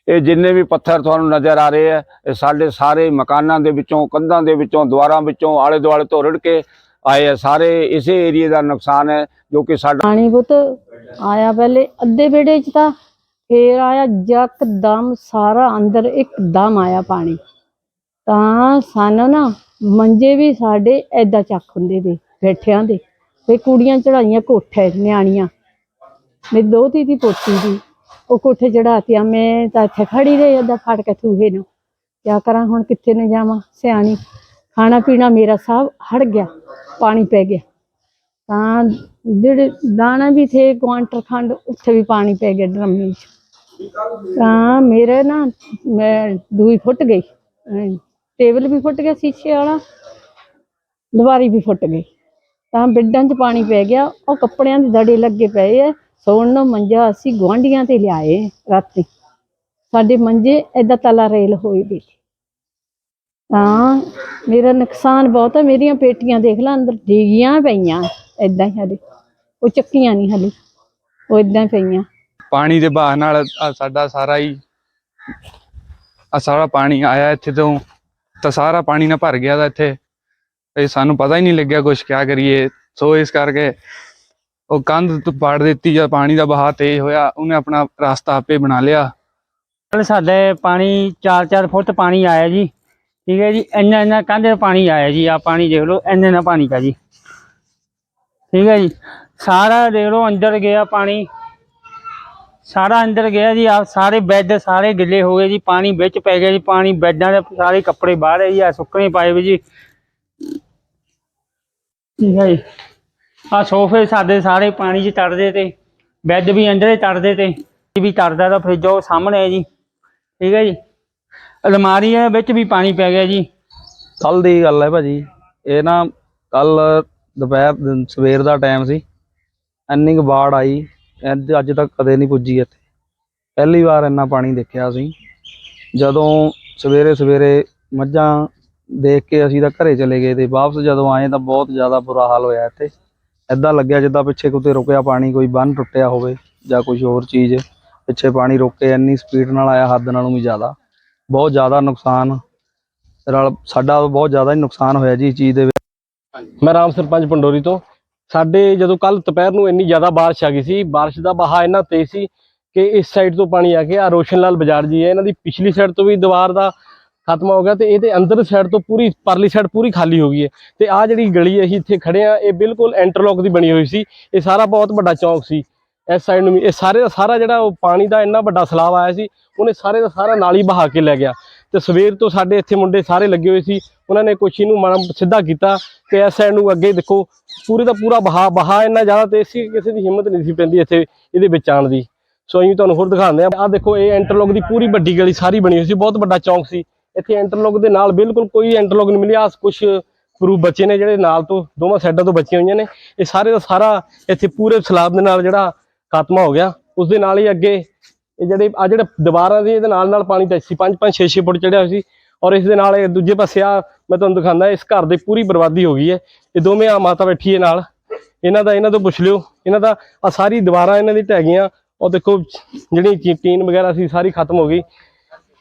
ਇਹ ਜਿੰਨੇ ਵੀ ਪੱਥਰ ਤੁਹਾਨੂੰ ਨਜ਼ਰ ਆ ਰਹੇ ਆ ਇਹ ਸਾਡੇ ਸਾਰੇ ਮਕਾਨਾਂ ਦੇ ਵਿੱਚੋਂ ਕੰਧਾਂ ਦੇ ਵਿੱਚੋਂ ਦੁਆਰਾਂ ਵਿੱਚੋਂ ਆਲੇ ਦੁਆਲੇ ਤੋਂ ਰੁੜ ਕੇ ਆਏ ਆ। ਸਾਰੇ ਇਸੇ ਏਰੀਏ ਦਾ ਨੁਕਸਾਨ ਹੈ ਜੋ ਕਿ ਸਾਡਾ ਪਾਣੀ ਪੁੱਤ ਆਇਆ ਪਹਿਲੇ ਅੱਧੇ ਵਿਹੜੇ 'ਚ ਤਾਂ ਫੇਰ ਆਇਆ ਯਕਦਮ ਸਾਰਾ ਅੰਦਰ ਇੱਕਦਮ ਆਇਆ ਪਾਣੀ। ਤਾਂ ਸਾਨੂੰ ਨਾ ਮੰਜੇ ਵੀ ਸਾਡੇ ਐਦਾਂ ਚੱਕ ਹੁੰਦੇ ਦੇ ਬੈਠਿਆਂ ਦੇ। ਤੇ ਕੁੜੀਆਂ ਚੜਾਈਆਂ ਕੋਠੇ ਨਿਆਣੀਆਂ। ਮੇਰੀ ਦੋਤੀ ਦੀ ਪੋਤੀ ਦੀ। ਉਹ ਕੋਠੇ ਚੜਾਤੀਆਂ ਮੈਂ ਤਾਂ ਇੱਥੇ ਖੜੀ ਰਹੀ ਏਦਾਂ ਫੜ ਕੇ ਥੂਹੇ ਨੂੰ। ਕਿਆ ਕਰਾਂ ਹੁਣ, ਕਿੱਥੇ ਨੂੰ ਜਾਵਾਂ? ਸਿਆਣੀ। ਖਾਣਾ ਪੀਣਾ ਮੇਰਾ ਸਭ ਹੜ ਗਿਆ, ਪਾਣੀ ਪੈ ਗਿਆ। ਤਾਂ ਜਿਹੜੇ ਦਾਣਾ ਵੀ ਥੇ ਕੁਆਂਟਰ ਖੰਡ, ਉੱਥੇ ਵੀ ਪਾਣੀ ਪੈ ਗਿਆ ਡਰਮੀ 'ਚ। ਤਾਂ ਮੇਰੇ ਨਾ, ਮੈਂ ਦੂਈ ਫੁੱਟ ਗਈ। ਟੇਬਲ ਵੀ ਫੁੱਟ ਗਿਆ ਸ਼ੀਸ਼ੇ ਵਾਲਾ ਲਵਾਰੀ ਵੀ ਫੁੱਟ ਗਈ। ਤਾਂ ਬਿੱਡਾਂ 'ਚ ਪਾਣੀ ਪੈ ਗਿਆ, ਉਹ ਕੱਪੜਿਆਂ ਦੇ ਦੜੇ ਲੱਗੇ ਪਏ ਐ ਸੌਣ ਨੂੰ ਮੰਜਾ ਅਸੀਂ ਗੁਆਂਢੀਆਂ ਤੇ ਲਿਆਏ ਰਾਤੀ। ਸਾਡੇ ਮੰਜੇ ਏਦਾਂ ਤਲਾ ਰੇਲ ਹੋਏ ਦੇ ਤਾਂ ਮੇਰਾ ਨੁਕਸਾਨ ਬਹੁਤ ਹੈ ਮੇਰੀਆਂ ਪੇਟੀਆਂ ਦੇਖ ਲੈ, ਅੰਦਰ ਡਿੱਗੀਆਂ ਪਈਆਂ, ਏਦਾਂ ਹੀ ਹਲੇ। ਉਹ ਚੱਕੀਆਂ ਨਹੀਂ ਹਲੇ, ਉਹ ਏਦਾਂ ਪਈਆਂ। ਪਾਣੀ ਦੇ ਬਹਾਅ ਨਾਲ ਆਹ ਸਾਡਾ ਸਾਰਾ ਹੀ, ਆ ਸਾਰਾ ਪਾਣੀ ਆਇਆ ਇੱਥੇ ਤੋਂ, ਤਾਂ ਸਾਰਾ ਪਾਣੀ ਨਾਲ ਭਰ ਗਿਆ ਦਾ ਇੱਥੇ। ਤੇ ਸਾਨੂੰ ਪਤਾ ਹੀ ਨਹੀਂ ਲੱਗਿਆ ਕੁਛ ਕਿਆ ਕਰੀਏ। ਸੋ ਇਸ ਕਰਕੇ ਉਹ ਕੰਧ ਤੋਂ ਪਾੜ ਦਿੱਤੀ, ਜਦ ਪਾਣੀ ਦਾ ਬਹਾਅ ਤੇਜ਼ ਹੋਇਆ, ਉਹਨੇ ਆਪਣਾ ਰਸਤਾ ਆਪੇ ਬਣਾ ਲਿਆ। ਸਾਡੇ ਪਾਣੀ 4-4 ਫੁੱਟ ਪਾਣੀ ਆਇਆ ਜੀ। ਠੀਕ ਹੈ ਜੀ, ਇੰਨਾ ਇੰਨਾ ਕੰਧ ਤੇ ਪਾਣੀ ਆਇਆ ਜੀ। ਆ ਪਾਣੀ ਦੇਖ ਲਓ, ਇੰਨਾ ਇੰਨਾ ਪਾਣੀ ਕਾ ਜੀ। ਠੀਕ ਹੈ ਜੀ, ਸਾਰਾ ਦੇਖ ਲਓ, ਅੰਦਰ ਗਿਆ ਪਾਣੀ। ਸਾਰਾ ਅੰਦਰ ਗਿਆ ਜੀ ਆ ਸਾਰੇ ਬੈੱਡ ਸਾਰੇ ਗਿੱਲੇ ਹੋ ਗਏ ਜੀ। ਪਾਣੀ ਵਿੱਚ ਪੈ ਗਿਆ ਜੀ, ਪਾਣੀ ਬੈੱਡਾਂ ਦੇ ਸਾਰੇ ਕੱਪੜੇ ਬਾਹਰ ਹੈ ਜੀ ਆ ਸੁੱਕਣੇ ਪਾਏ ਵੀ ਜੀ। ਠੀਕ ਹੈ ਜੀ। ਆ ਸੋਫੇ ਸਾਡੇ ਸਾਰੇ ਪਾਣੀ 'ਚ ਤੜਦੇ ਤੇ, ਬੈੱਡ ਵੀ ਅੰਦਰ ਤੜਦੇ ਤੇ ਵੀ ਤਰਦਾ ਤਾਂ ਫਰਿੱਜ ਉਹ ਸਾਹਮਣੇ ਹੈ ਜੀ। ਠੀਕ ਹੈ ਜੀ? ਅਲਮਾਰੀ ਹੈ ਵਿੱਚ ਵੀ ਪਾਣੀ ਪੈ ਗਿਆ ਜੀ। ਕੱਲ ਦੀ ਗੱਲ ਹੈ ਭਾਜੀ, ਇਹ ਨਾ ਕੱਲ ਦੁਪਹਿਰ ਸਵੇਰ ਦਾ ਟਾਈਮ ਸੀ। ਇੰਨੀ ਕੁ ਬਾੜ ਆਈ ਅੱਜ ਤੱਕ ਕਦੇ ਨਹੀਂ ਪੁੱਜੀ ਇੱਥੇ। ਪਹਿਲੀ ਵਾਰ ਇੰਨਾ ਪਾਣੀ ਦੇਖਿਆ ਅਸੀਂ। ਜਦੋਂ ਸਵੇਰੇ ਸਵੇਰੇ ਮੱਝਾਂ ਦੇਖ ਕੇ ਅਸੀਂ ਤਾਂ ਘਰੇ ਚਲੇ ਗਏ ਤੇ ਵਾਪਸ ਜਦੋਂ ਆਏ ਤਾਂ ਬਹੁਤ ਜ਼ਿਆਦਾ ਬੁਰਾ ਹਾਲ ਹੋਇਆ ਇੱਥੇ। ਐਦਾਂ ਲੱਗਿਆ ਜਿੱਦਾਂ ਪਿੱਛੇ ਕਿਤੇ ਰੁਕਿਆ ਪਾਣੀ ਕੋਈ ਬੰਨ ਟੁੱਟਿਆ ਹੋਵੇ ਜਾਂ ਕੁਝ ਹੋਰ ਚੀਜ਼, ਪਿੱਛੇ ਪਾਣੀ ਰੁਕ ਕੇ ਇੰਨੀ ਸਪੀਡ ਨਾਲ ਆਇਆ ਹੱਦ ਨਾਲੋਂ ਵੀ ਜ਼ਿਆਦਾ। ਬਹੁਤ ਜ਼ਿਆਦਾ ਨੁਕਸਾਨ ਨਾਲ ਸਾਡਾ ਬਹੁਤ ਜ਼ਿਆਦਾ ਹੀ ਨੁਕਸਾਨ ਹੋਇਆ ਜੀ ਇਸ ਚੀਜ਼ ਦੇ ਵਿੱਚ। ਮੈਂ ਰਾਮ ਸਰਪੰਚ ਪੰਡੋਰੀ ਤੋਂ। ਸਾਡੇ ਜਦੋਂ ਕੱਲ ਦੁਪਹਿਰ ਨੂੰ ਇੰਨੀ ਜ਼ਿਆਦਾ ਬਾਰਿਸ਼ ਆ ਗਈ ਸੀ, ਬਾਰਿਸ਼ ਦਾ ਬਹਾ ਇੰਨਾ ਤੇਜ਼ ਸੀ ਕਿ ਇਸ ਸਾਈਡ ਤੋਂ ਪਾਣੀ ਆ ਕੇ ਆ ਰੋਸ਼ਨ ਲਾਲ ਬਾਜ਼ਾਰ ਜੀ ਹੈ ਇਹਨਾਂ ਦੀ ਪਿਛਲੀ ਸਾਈਡ ਤੋਂ ਵੀ ਦੀਵਾਰ ਦਾ ਖਤਮ ਹੋ ਗਿਆ ਤੇ ਇਹਦੇ ਅੰਦਰ ਸਾਈਡ ਤੋਂ ਪੂਰੀ ਪਰਲੀ ਸਾਈਡ ਪੂਰੀ ਖਾਲੀ ਹੋ ਗਈ ਹੈ। ਤੇ ਆ ਜਿਹੜੀ ਗਲੀ ਅਸੀਂ ਇੱਥੇ ਖੜੇ ਆ ਇਹ ਬਿਲਕੁਲ ਇੰਟਰਲੌਕ ਦੀ ਬਣੀ ਹੋਈ ਸੀ। ਇਹ ਸਾਰਾ ਬਹੁਤ ਵੱਡਾ ਚੌਂਕ ਸੀ। ਇਸ ਸਾਈਡ ਨੂੰ ਵੀ, ਇਹ ਸਾਰੇ ਦਾ ਸਾਰਾ ਜਿਹੜਾ ਉਹ ਪਾਣੀ ਦਾ ਇੰਨਾ ਵੱਡਾ ਸਲਾਬ ਆਇਆ ਸੀ, ਉਹਨੇ ਸਾਰੇ ਦਾ ਸਾਰਾ ਨਾਲੀ ਬਹਾ ਕੇ ਲੈ ਗਿਆ। ਤੇ ਸਵੇਰ ਤੋਂ ਸਾਡੇ ਇੱਥੇ ਮੁੰਡੇ ਸਾਰੇ ਲੱਗੇ ਹੋਏ ਸੀ। ਉਹਨਾਂ ਨੇ ਕੁਛ ਇਹਨੂੰ ਮਾੜਾ ਸਿੱਧਾ ਕੀਤਾ ਤੇ ਇਸ ਸਾਈਡ ਨੂੰ ਅੱਗੇ ਦੇਖੋ, ਪੂਰੇ ਦਾ ਪੂਰਾ ਬਹਾ ਬਹਾ ਇੰਨਾ ਜ਼ਿਆਦਾ ਤੇਜ਼ ਸੀ ਕਿਸੇ ਦੀ ਹਿੰਮਤ ਨਹੀਂ ਸੀ ਪੈਂਦੀ ਇੱਥੇ ਇਹਦੇ ਵਿੱਚ ਆਉਣ ਦੀ। ਸੋ ਅਸੀਂ ਤੁਹਾਨੂੰ ਹੋਰ ਦਿਖਾਉਂਦੇ ਆ ਆ ਦੇਖੋ, ਇਹ ਇੰਟਰਲੌਕ ਦੀ ਪੂਰੀ ਵੱਡੀ ਗਲੀ ਸਾਰੀ ਬਣੀ ਹੋਈ ਸੀ, ਬਹੁਤ ਵੱਡਾ ਚੌਂਕ ਸੀ। ਇੱਥੇ ਇੰਟਰਲੌਕ ਦੇ ਨਾਲ ਬਿਲਕੁਲ ਕੋਈ ਇੰਟਰਲੌਕ ਨਹੀਂ ਮਿਲਿਆ ਕੁਝ ਪ੍ਰੂਫ ਬੱਚੇ ਨੇ ਜਿਹੜੇ ਨਾਲ ਤੋਂ, ਦੋਵਾਂ ਸਾਈਡਾਂ ਤੋਂ ਬਚੀਆਂ ਹੋਈਆਂ ਨੇ। ਇਹ ਸਾਰੇ ਦਾ ਸਾਰਾ ਇੱਥੇ ਪੂਰੇ ਸਲਾਬ ਦੇ ਨਾਲ ਜਿਹੜਾ ਖਾਤਮਾ ਹੋ ਗਿਆ। ਉਸ ਦੇ ਨਾਲ ਹੀ ਅੱਗੇ ਇਹ ਜਿਹੜੇ ਆ ਜਿਹੜੇ ਦੀਵਾਰਾਂ ਸੀ ਇਹਦੇ ਨਾਲ ਨਾਲ ਪਾਣੀ ਤਾਂ ਸੀ 5 5 6 6 ਫੁੱਟ ਚੜਿਆ ਹੋਇਆ ਸੀ। ਔਰ ਇਸ ਦੇ ਨਾਲ ਇਹ ਦੂਜੇ ਪਾਸੇ ਆ ਮੈਂ ਤੁਹਾਨੂੰ ਦਿਖਾਉਂਦਾ, ਇਸ ਘਰ ਦੀ ਪੂਰੀ ਬਰਬਾਦੀ ਹੋ ਗਈ ਹੈ। ਇਹ ਦੋਵੇਂ ਆ ਮਾਤਾ ਬੈਠੀ ਹੈ ਨਾਲ। ਇਹਨਾਂ ਦਾ, ਇਹਨਾਂ ਤੋਂ ਪੁੱਛ ਲਿਓ। ਇਹਨਾਂ ਦਾ ਆ ਸਾਰੀ ਦੀਵਾਰਾਂ ਇਹਨਾਂ ਦੀ ਢਹਿ ਗਈਆਂ। ਉਹ ਦੇਖੋ, ਜਿਹੜੀ ਟੀ- ਟੀਨ ਵਗੈਰਾ ਸੀ, ਸਾਰੀ ਖਤਮ ਹੋ ਗਈ।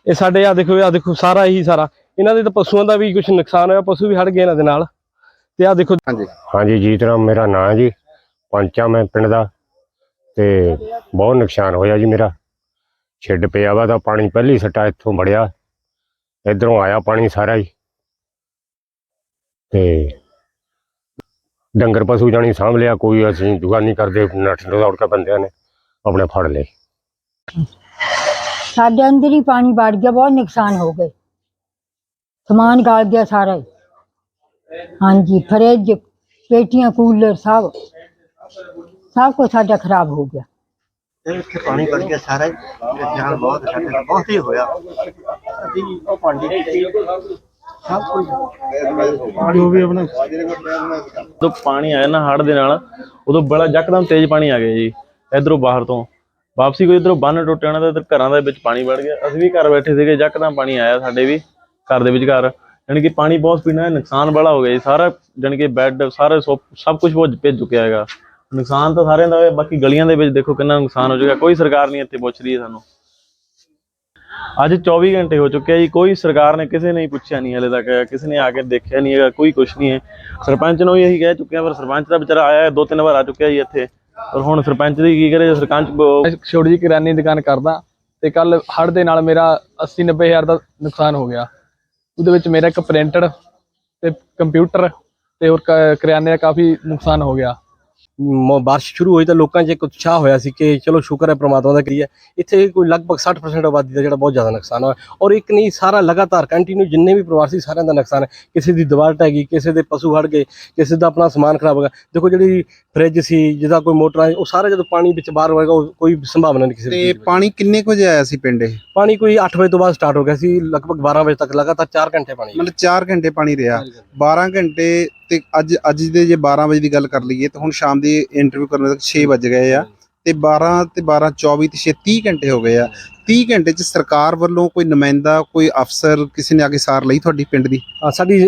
ਇਹ ਸਾਡੇ ਆ ਦੇਖੋ ਆ ਦੇਖੋ ਸਾਰਾ ਇਹੀ ਸਾਰਾ। ਇਹਨਾਂ ਦੇ ਤਾਂ ਪਸ਼ੂਆਂ ਦਾ ਵੀ ਕੁਝ ਨੁਕਸਾਨ ਹੋਇਆ ਪਸ਼ੂ ਵੀ ਹੜ ਗਏ ਇਹਨਾਂ ਦੇ ਨਾਲ। ਤੇ ਆ ਦੇਖੋ ਹਾਂਜੀ। ਜੀਤ ਰਾਮ ਮੇਰਾ ਨਾਂ ਜੀ ਪੰਚਾ ਮੈਂ ਪਿੰਡ ਦਾ। ਤੇ ਬਹੁਤ ਨੁਕਸਾਨ ਹੋਇਆ ਜੀ ਮੇਰਾ। ਛਿੱਡ ਪਿਆ ਵਾ ਤਾਂ ਪਾਣੀ ਪਹਿਲੀ ਸੱਟਾ ਇੱਥੋਂ ਵੜਿਆ ਇਧਰੋਂ ਆਇਆ ਪਾਣੀ ਸਾਰਾ ਹੀ। ਤੇ ਡੰਗਰ ਪਸ਼ੂ ਜਾਣੀ ਸਾਂਭ ਲਿਆ ਕੋਈ ਅਸੀਂ ਦੁਕਾਨੀ ਕਰਦੇ ਨੱਠ ਦੌੜ ਕੇ ਬੰਦਿਆਂ ਨੇ ਆਪਣੇ ਫੜ ਲਏ। ਸਾਡੇ ਅੰਦਰ ਹੀ ਪਾਣੀ ਵੜ ਗਿਆ ਬਹੁਤ ਨੁਕਸਾਨ ਹੋ ਗਏ। ਸਮਾਨ ਗਲ ਗਿਆ ਸਾਰਾ ਹੀ। ਹਾਂਜੀ ਫਰਿੱਜ ਪੇਟੀਆਂ ਕੂਲਰ ਸਭ। ਸਭ ਕੁਝ ਸਾਡਾ ਖਰਾਬ ਹੋ ਗਿਆ। ਇੱਥੇ ਪਾਣੀ ਵੜ ਗਿਆ ਸਾਰਾ ਹੀ। ਜਾਨ ਬਹੁਤ ਸਾਡੇ ਨਾਲ ਬਹੁਤ ਹੀ ਹੋਇਆ। ਅਸੀਂ ਉਹ ਪਾਣੀ ਸਭ ਕੁਝ ਜੋ ਵੀ ਆਪਣਾ ਜਦੋਂ ਪਾਣੀ ਆਇਆ ਨਾ ਹੜ੍ਹ ਦੇ ਨਾਲ ਉਦੋਂ ਬੜਾ ਯਕਦਮ ਤੇਜ਼ ਪਾਣੀ ਆ ਗਿਆ ਜੀ ਇਧਰੋਂ ਬਾਹਰ ਤੋਂ। ਵਾਪਸੀ ਕੋਈ ਇਧਰੋਂ ਬੰਨ ਟੁੱਟਿਆ ਨਾ ਤਾਂ ਇੱਧਰ ਘਰਾਂ ਦੇ ਵਿੱਚ ਪਾਣੀ ਵੜ ਗਿਆ। ਅਸੀਂ ਵੀ ਘਰ ਬੈਠੇ ਸੀਗੇ ਯਕਦਮ ਪਾਣੀ ਆਇਆ ਸਾਡੇ ਵੀ ਘਰ ਦੇ ਵਿੱਚ ਘਰ ਜਾਣੀ ਕਿ ਪਾਣੀ ਬਹੁਤ ਪੀਣਾ ਹੈ, ਨੁਕਸਾਨ ਬੜਾ ਹੋ ਗਿਆ ਜੀ। ਸਾਰਾ ਜਾਣੀ ਕਿ ਬੈੱਡ, ਸਾਰੇ ਸੋ- ਸਭ ਕੁਝ ਬਹੁਤ ਭੇਜ ਚੁੱਕਿਆ ਹੈਗਾ। ਨੁਕਸਾਨ ਤਾਂ ਸਾਰਿਆਂ ਦਾ ਹੋਇਆ, ਬਾਕੀ ਗਲੀਆਂ ਦੇ ਵਿੱਚ ਦੇਖੋ ਕਿੰਨਾ ਨੁਕਸਾਨ ਹੋ ਜਾਏਗਾ ਕੋਈ ਸਰਕਾਰ ਨਹੀਂ ਇੱਥੇ ਪੁੱਛ ਰਹੀ ਹੈ ਸਾਨੂੰ। ਅੱਜ 24 ਘੰਟੇ ਹੋ ਚੁੱਕੇ ਆ ਜੀ, ਕੋਈ ਸਰਕਾਰ ਨੇ ਕਿਸੇ ਨੇ ਪੁੱਛਿਆ ਨਹੀਂ ਹਲੇ ਤੱਕ, ਕਿਸੇ ਨੇ ਆ ਕੇ ਦੇਖਿਆ ਨਹੀਂ ਹੈਗਾ, ਕੋਈ ਕੁਝ ਨਹੀਂ ਹੈ। ਸਰਪੰਚ ਨੂੰ ਵੀ ਇਹੀ ਕਹਿ ਚੁੱਕੇ ਆ, ਪਰ ਸਰਪੰਚ ਦਾ ਵਿਚਾਰਾ ਆਇਆ ਦੋ ਤਿੰਨ ਵਾਰ ਆ ਚੁੱਕਿਆ ਜੀ ਇੱਥੇ। ਪਰ ਹੁਣ ਸਰਪੰਚ ਦੀ ਕੀ ਕਰੇ ਸਰਪੰਚ ਬ- ਛੋਟੀ ਜਿਹੀ ਕਿਰਾਨੀ ਦੀ ਦੁਕਾਨ ਕਰਦਾ ਤੇ ਕੱਲ ਹੜ੍ਹ ਦੇ ਨਾਲ ਮੇਰਾ 80 90 ਹਜ਼ਾਰ ਦਾ ਨੁਕਸਾਨ ਹੋ ਗਿਆ। ਉਹਦੇ ਵਿੱਚ ਮੇਰਾ ਇੱਕ ਪ੍ਰਿੰਟਰ ਤੇ ਕੰਪਿਊਟਰ ਤੇ ਹੋਰ ਕ- ਕਰਿਆਨੇ ਦਾ ਕਾਫੀ ਨੁਕਸਾਨ ਹੋ ਗਿਆ। ਬਾਰਿਸ਼ ਸ਼ੁਰੂ ਹੋਈ ਤਾਂ ਲੋਕਾਂ 'ਚ ਇੱਕ ਉਤਸ਼ਾਹ ਹੋਇਆ ਸੀ ਕਿ ਚਲੋ ਸ਼ੁਕਰ ਹੈ ਪ੍ਰਮਾਤਮਾ ਦਾ ਕਰੀਏ। ਇੱਥੇ ਕੋਈ ਲਗਭਗ 60% ਆਬਾਦੀ ਦਾ ਜਿਹੜਾ ਬਹੁਤ ਜ਼ਿਆਦਾ ਨੁਕਸਾਨ ਹੋਇਆ। ਔਰ ਇੱਕ ਨਹੀਂ ਸਾਰਾ ਲਗਾਤਾਰ ਕੰਟੀਨਿਊ ਜਿੰਨੇ ਵੀ ਪ੍ਰਵਾਸੀ ਸੀ ਸਾਰਿਆਂ ਦਾ ਨੁਕਸਾਨ ਹੈ। ਕਿਸੇ ਦੀ ਦੀਵਾਰ ਢਹਿ ਗਈ ਕਿਸੇ ਦੇ ਪਸ਼ੂ ਹੜ ਗਏ ਕਿਸੇ ਦਾ ਆਪਣਾ ਸਮਾਨ ਖਰਾਬ ਹੋ ਗਿਆ। ਦੇਖੋ ਜਿਹੜੀ ਫ੍ਰਿਜ ਸੀ ਜਿਹਦਾ ਕੋਈ ਮੋਟਰ ਉਹ ਸਾਰਾ ਜਦੋਂ ਪਾਣੀ ਵਿੱਚ ਬਾਹਰ ਹੋਏਗਾ ਉਹ ਕੋਈ ਸੰਭਾਵਨਾ ਨਹੀਂ ਕਿਸੇ ਤੇ ਦੀ। ਪਾਣੀ ਕਿੰਨੇ ਕੁ ਵਜੇ ਆਇਆ ਸੀ ਪਿੰਡ ਇਹ? ਪਾਣੀ ਕੋਈ 8 ਵਜੇ ਤੋਂ ਬਾਅਦ ਸਟਾਰਟ ਹੋ ਗਿਆ ਸੀ ਲਗਭਗ 12 ਵਜੇ ਤੱਕ ਲਗਾਤਾਰ 4 ਘੰਟੇ ਪਾਣੀ ਮਤਲਬ 4 ਘੰਟੇ ਪਾਣੀ ਰਿਹਾ। 12 ਘੰਟੇ ਤੇ ਅੱਜ ਅੱਜ ਦੇ ਜੇ 12 ਵਜੇ ਦੀ ਗੱਲ ਕਰ ਲਈਏ ਤਾਂ ਹੁਣ ਸ਼ਾਮ ਦੀ ਇੰਟਰਵਿਊ ਕਰਨ ਤੱਕ 6 ਵੱਜ ਗਏ ਆ ਤੇ 12 ਤੇ 12 24 ਤੇ 6 30 ਘੰਟੇ ਹੋ ਗਏ ਆ। 30 ਘੰਟੇ ਚ ਸਰਕਾਰ ਵੱਲੋਂ ਕੋਈ ਨੁਮਾਇੰਦਾ ਕੋਈ ਅਫਸਰ ਕਿਸੇ ਨੇ ਆ ਕੇ ਸਾਰ ਲਈ ਤੁਹਾਡੀ ਪਿੰਡ ਦੀ? ਸਾਡੀ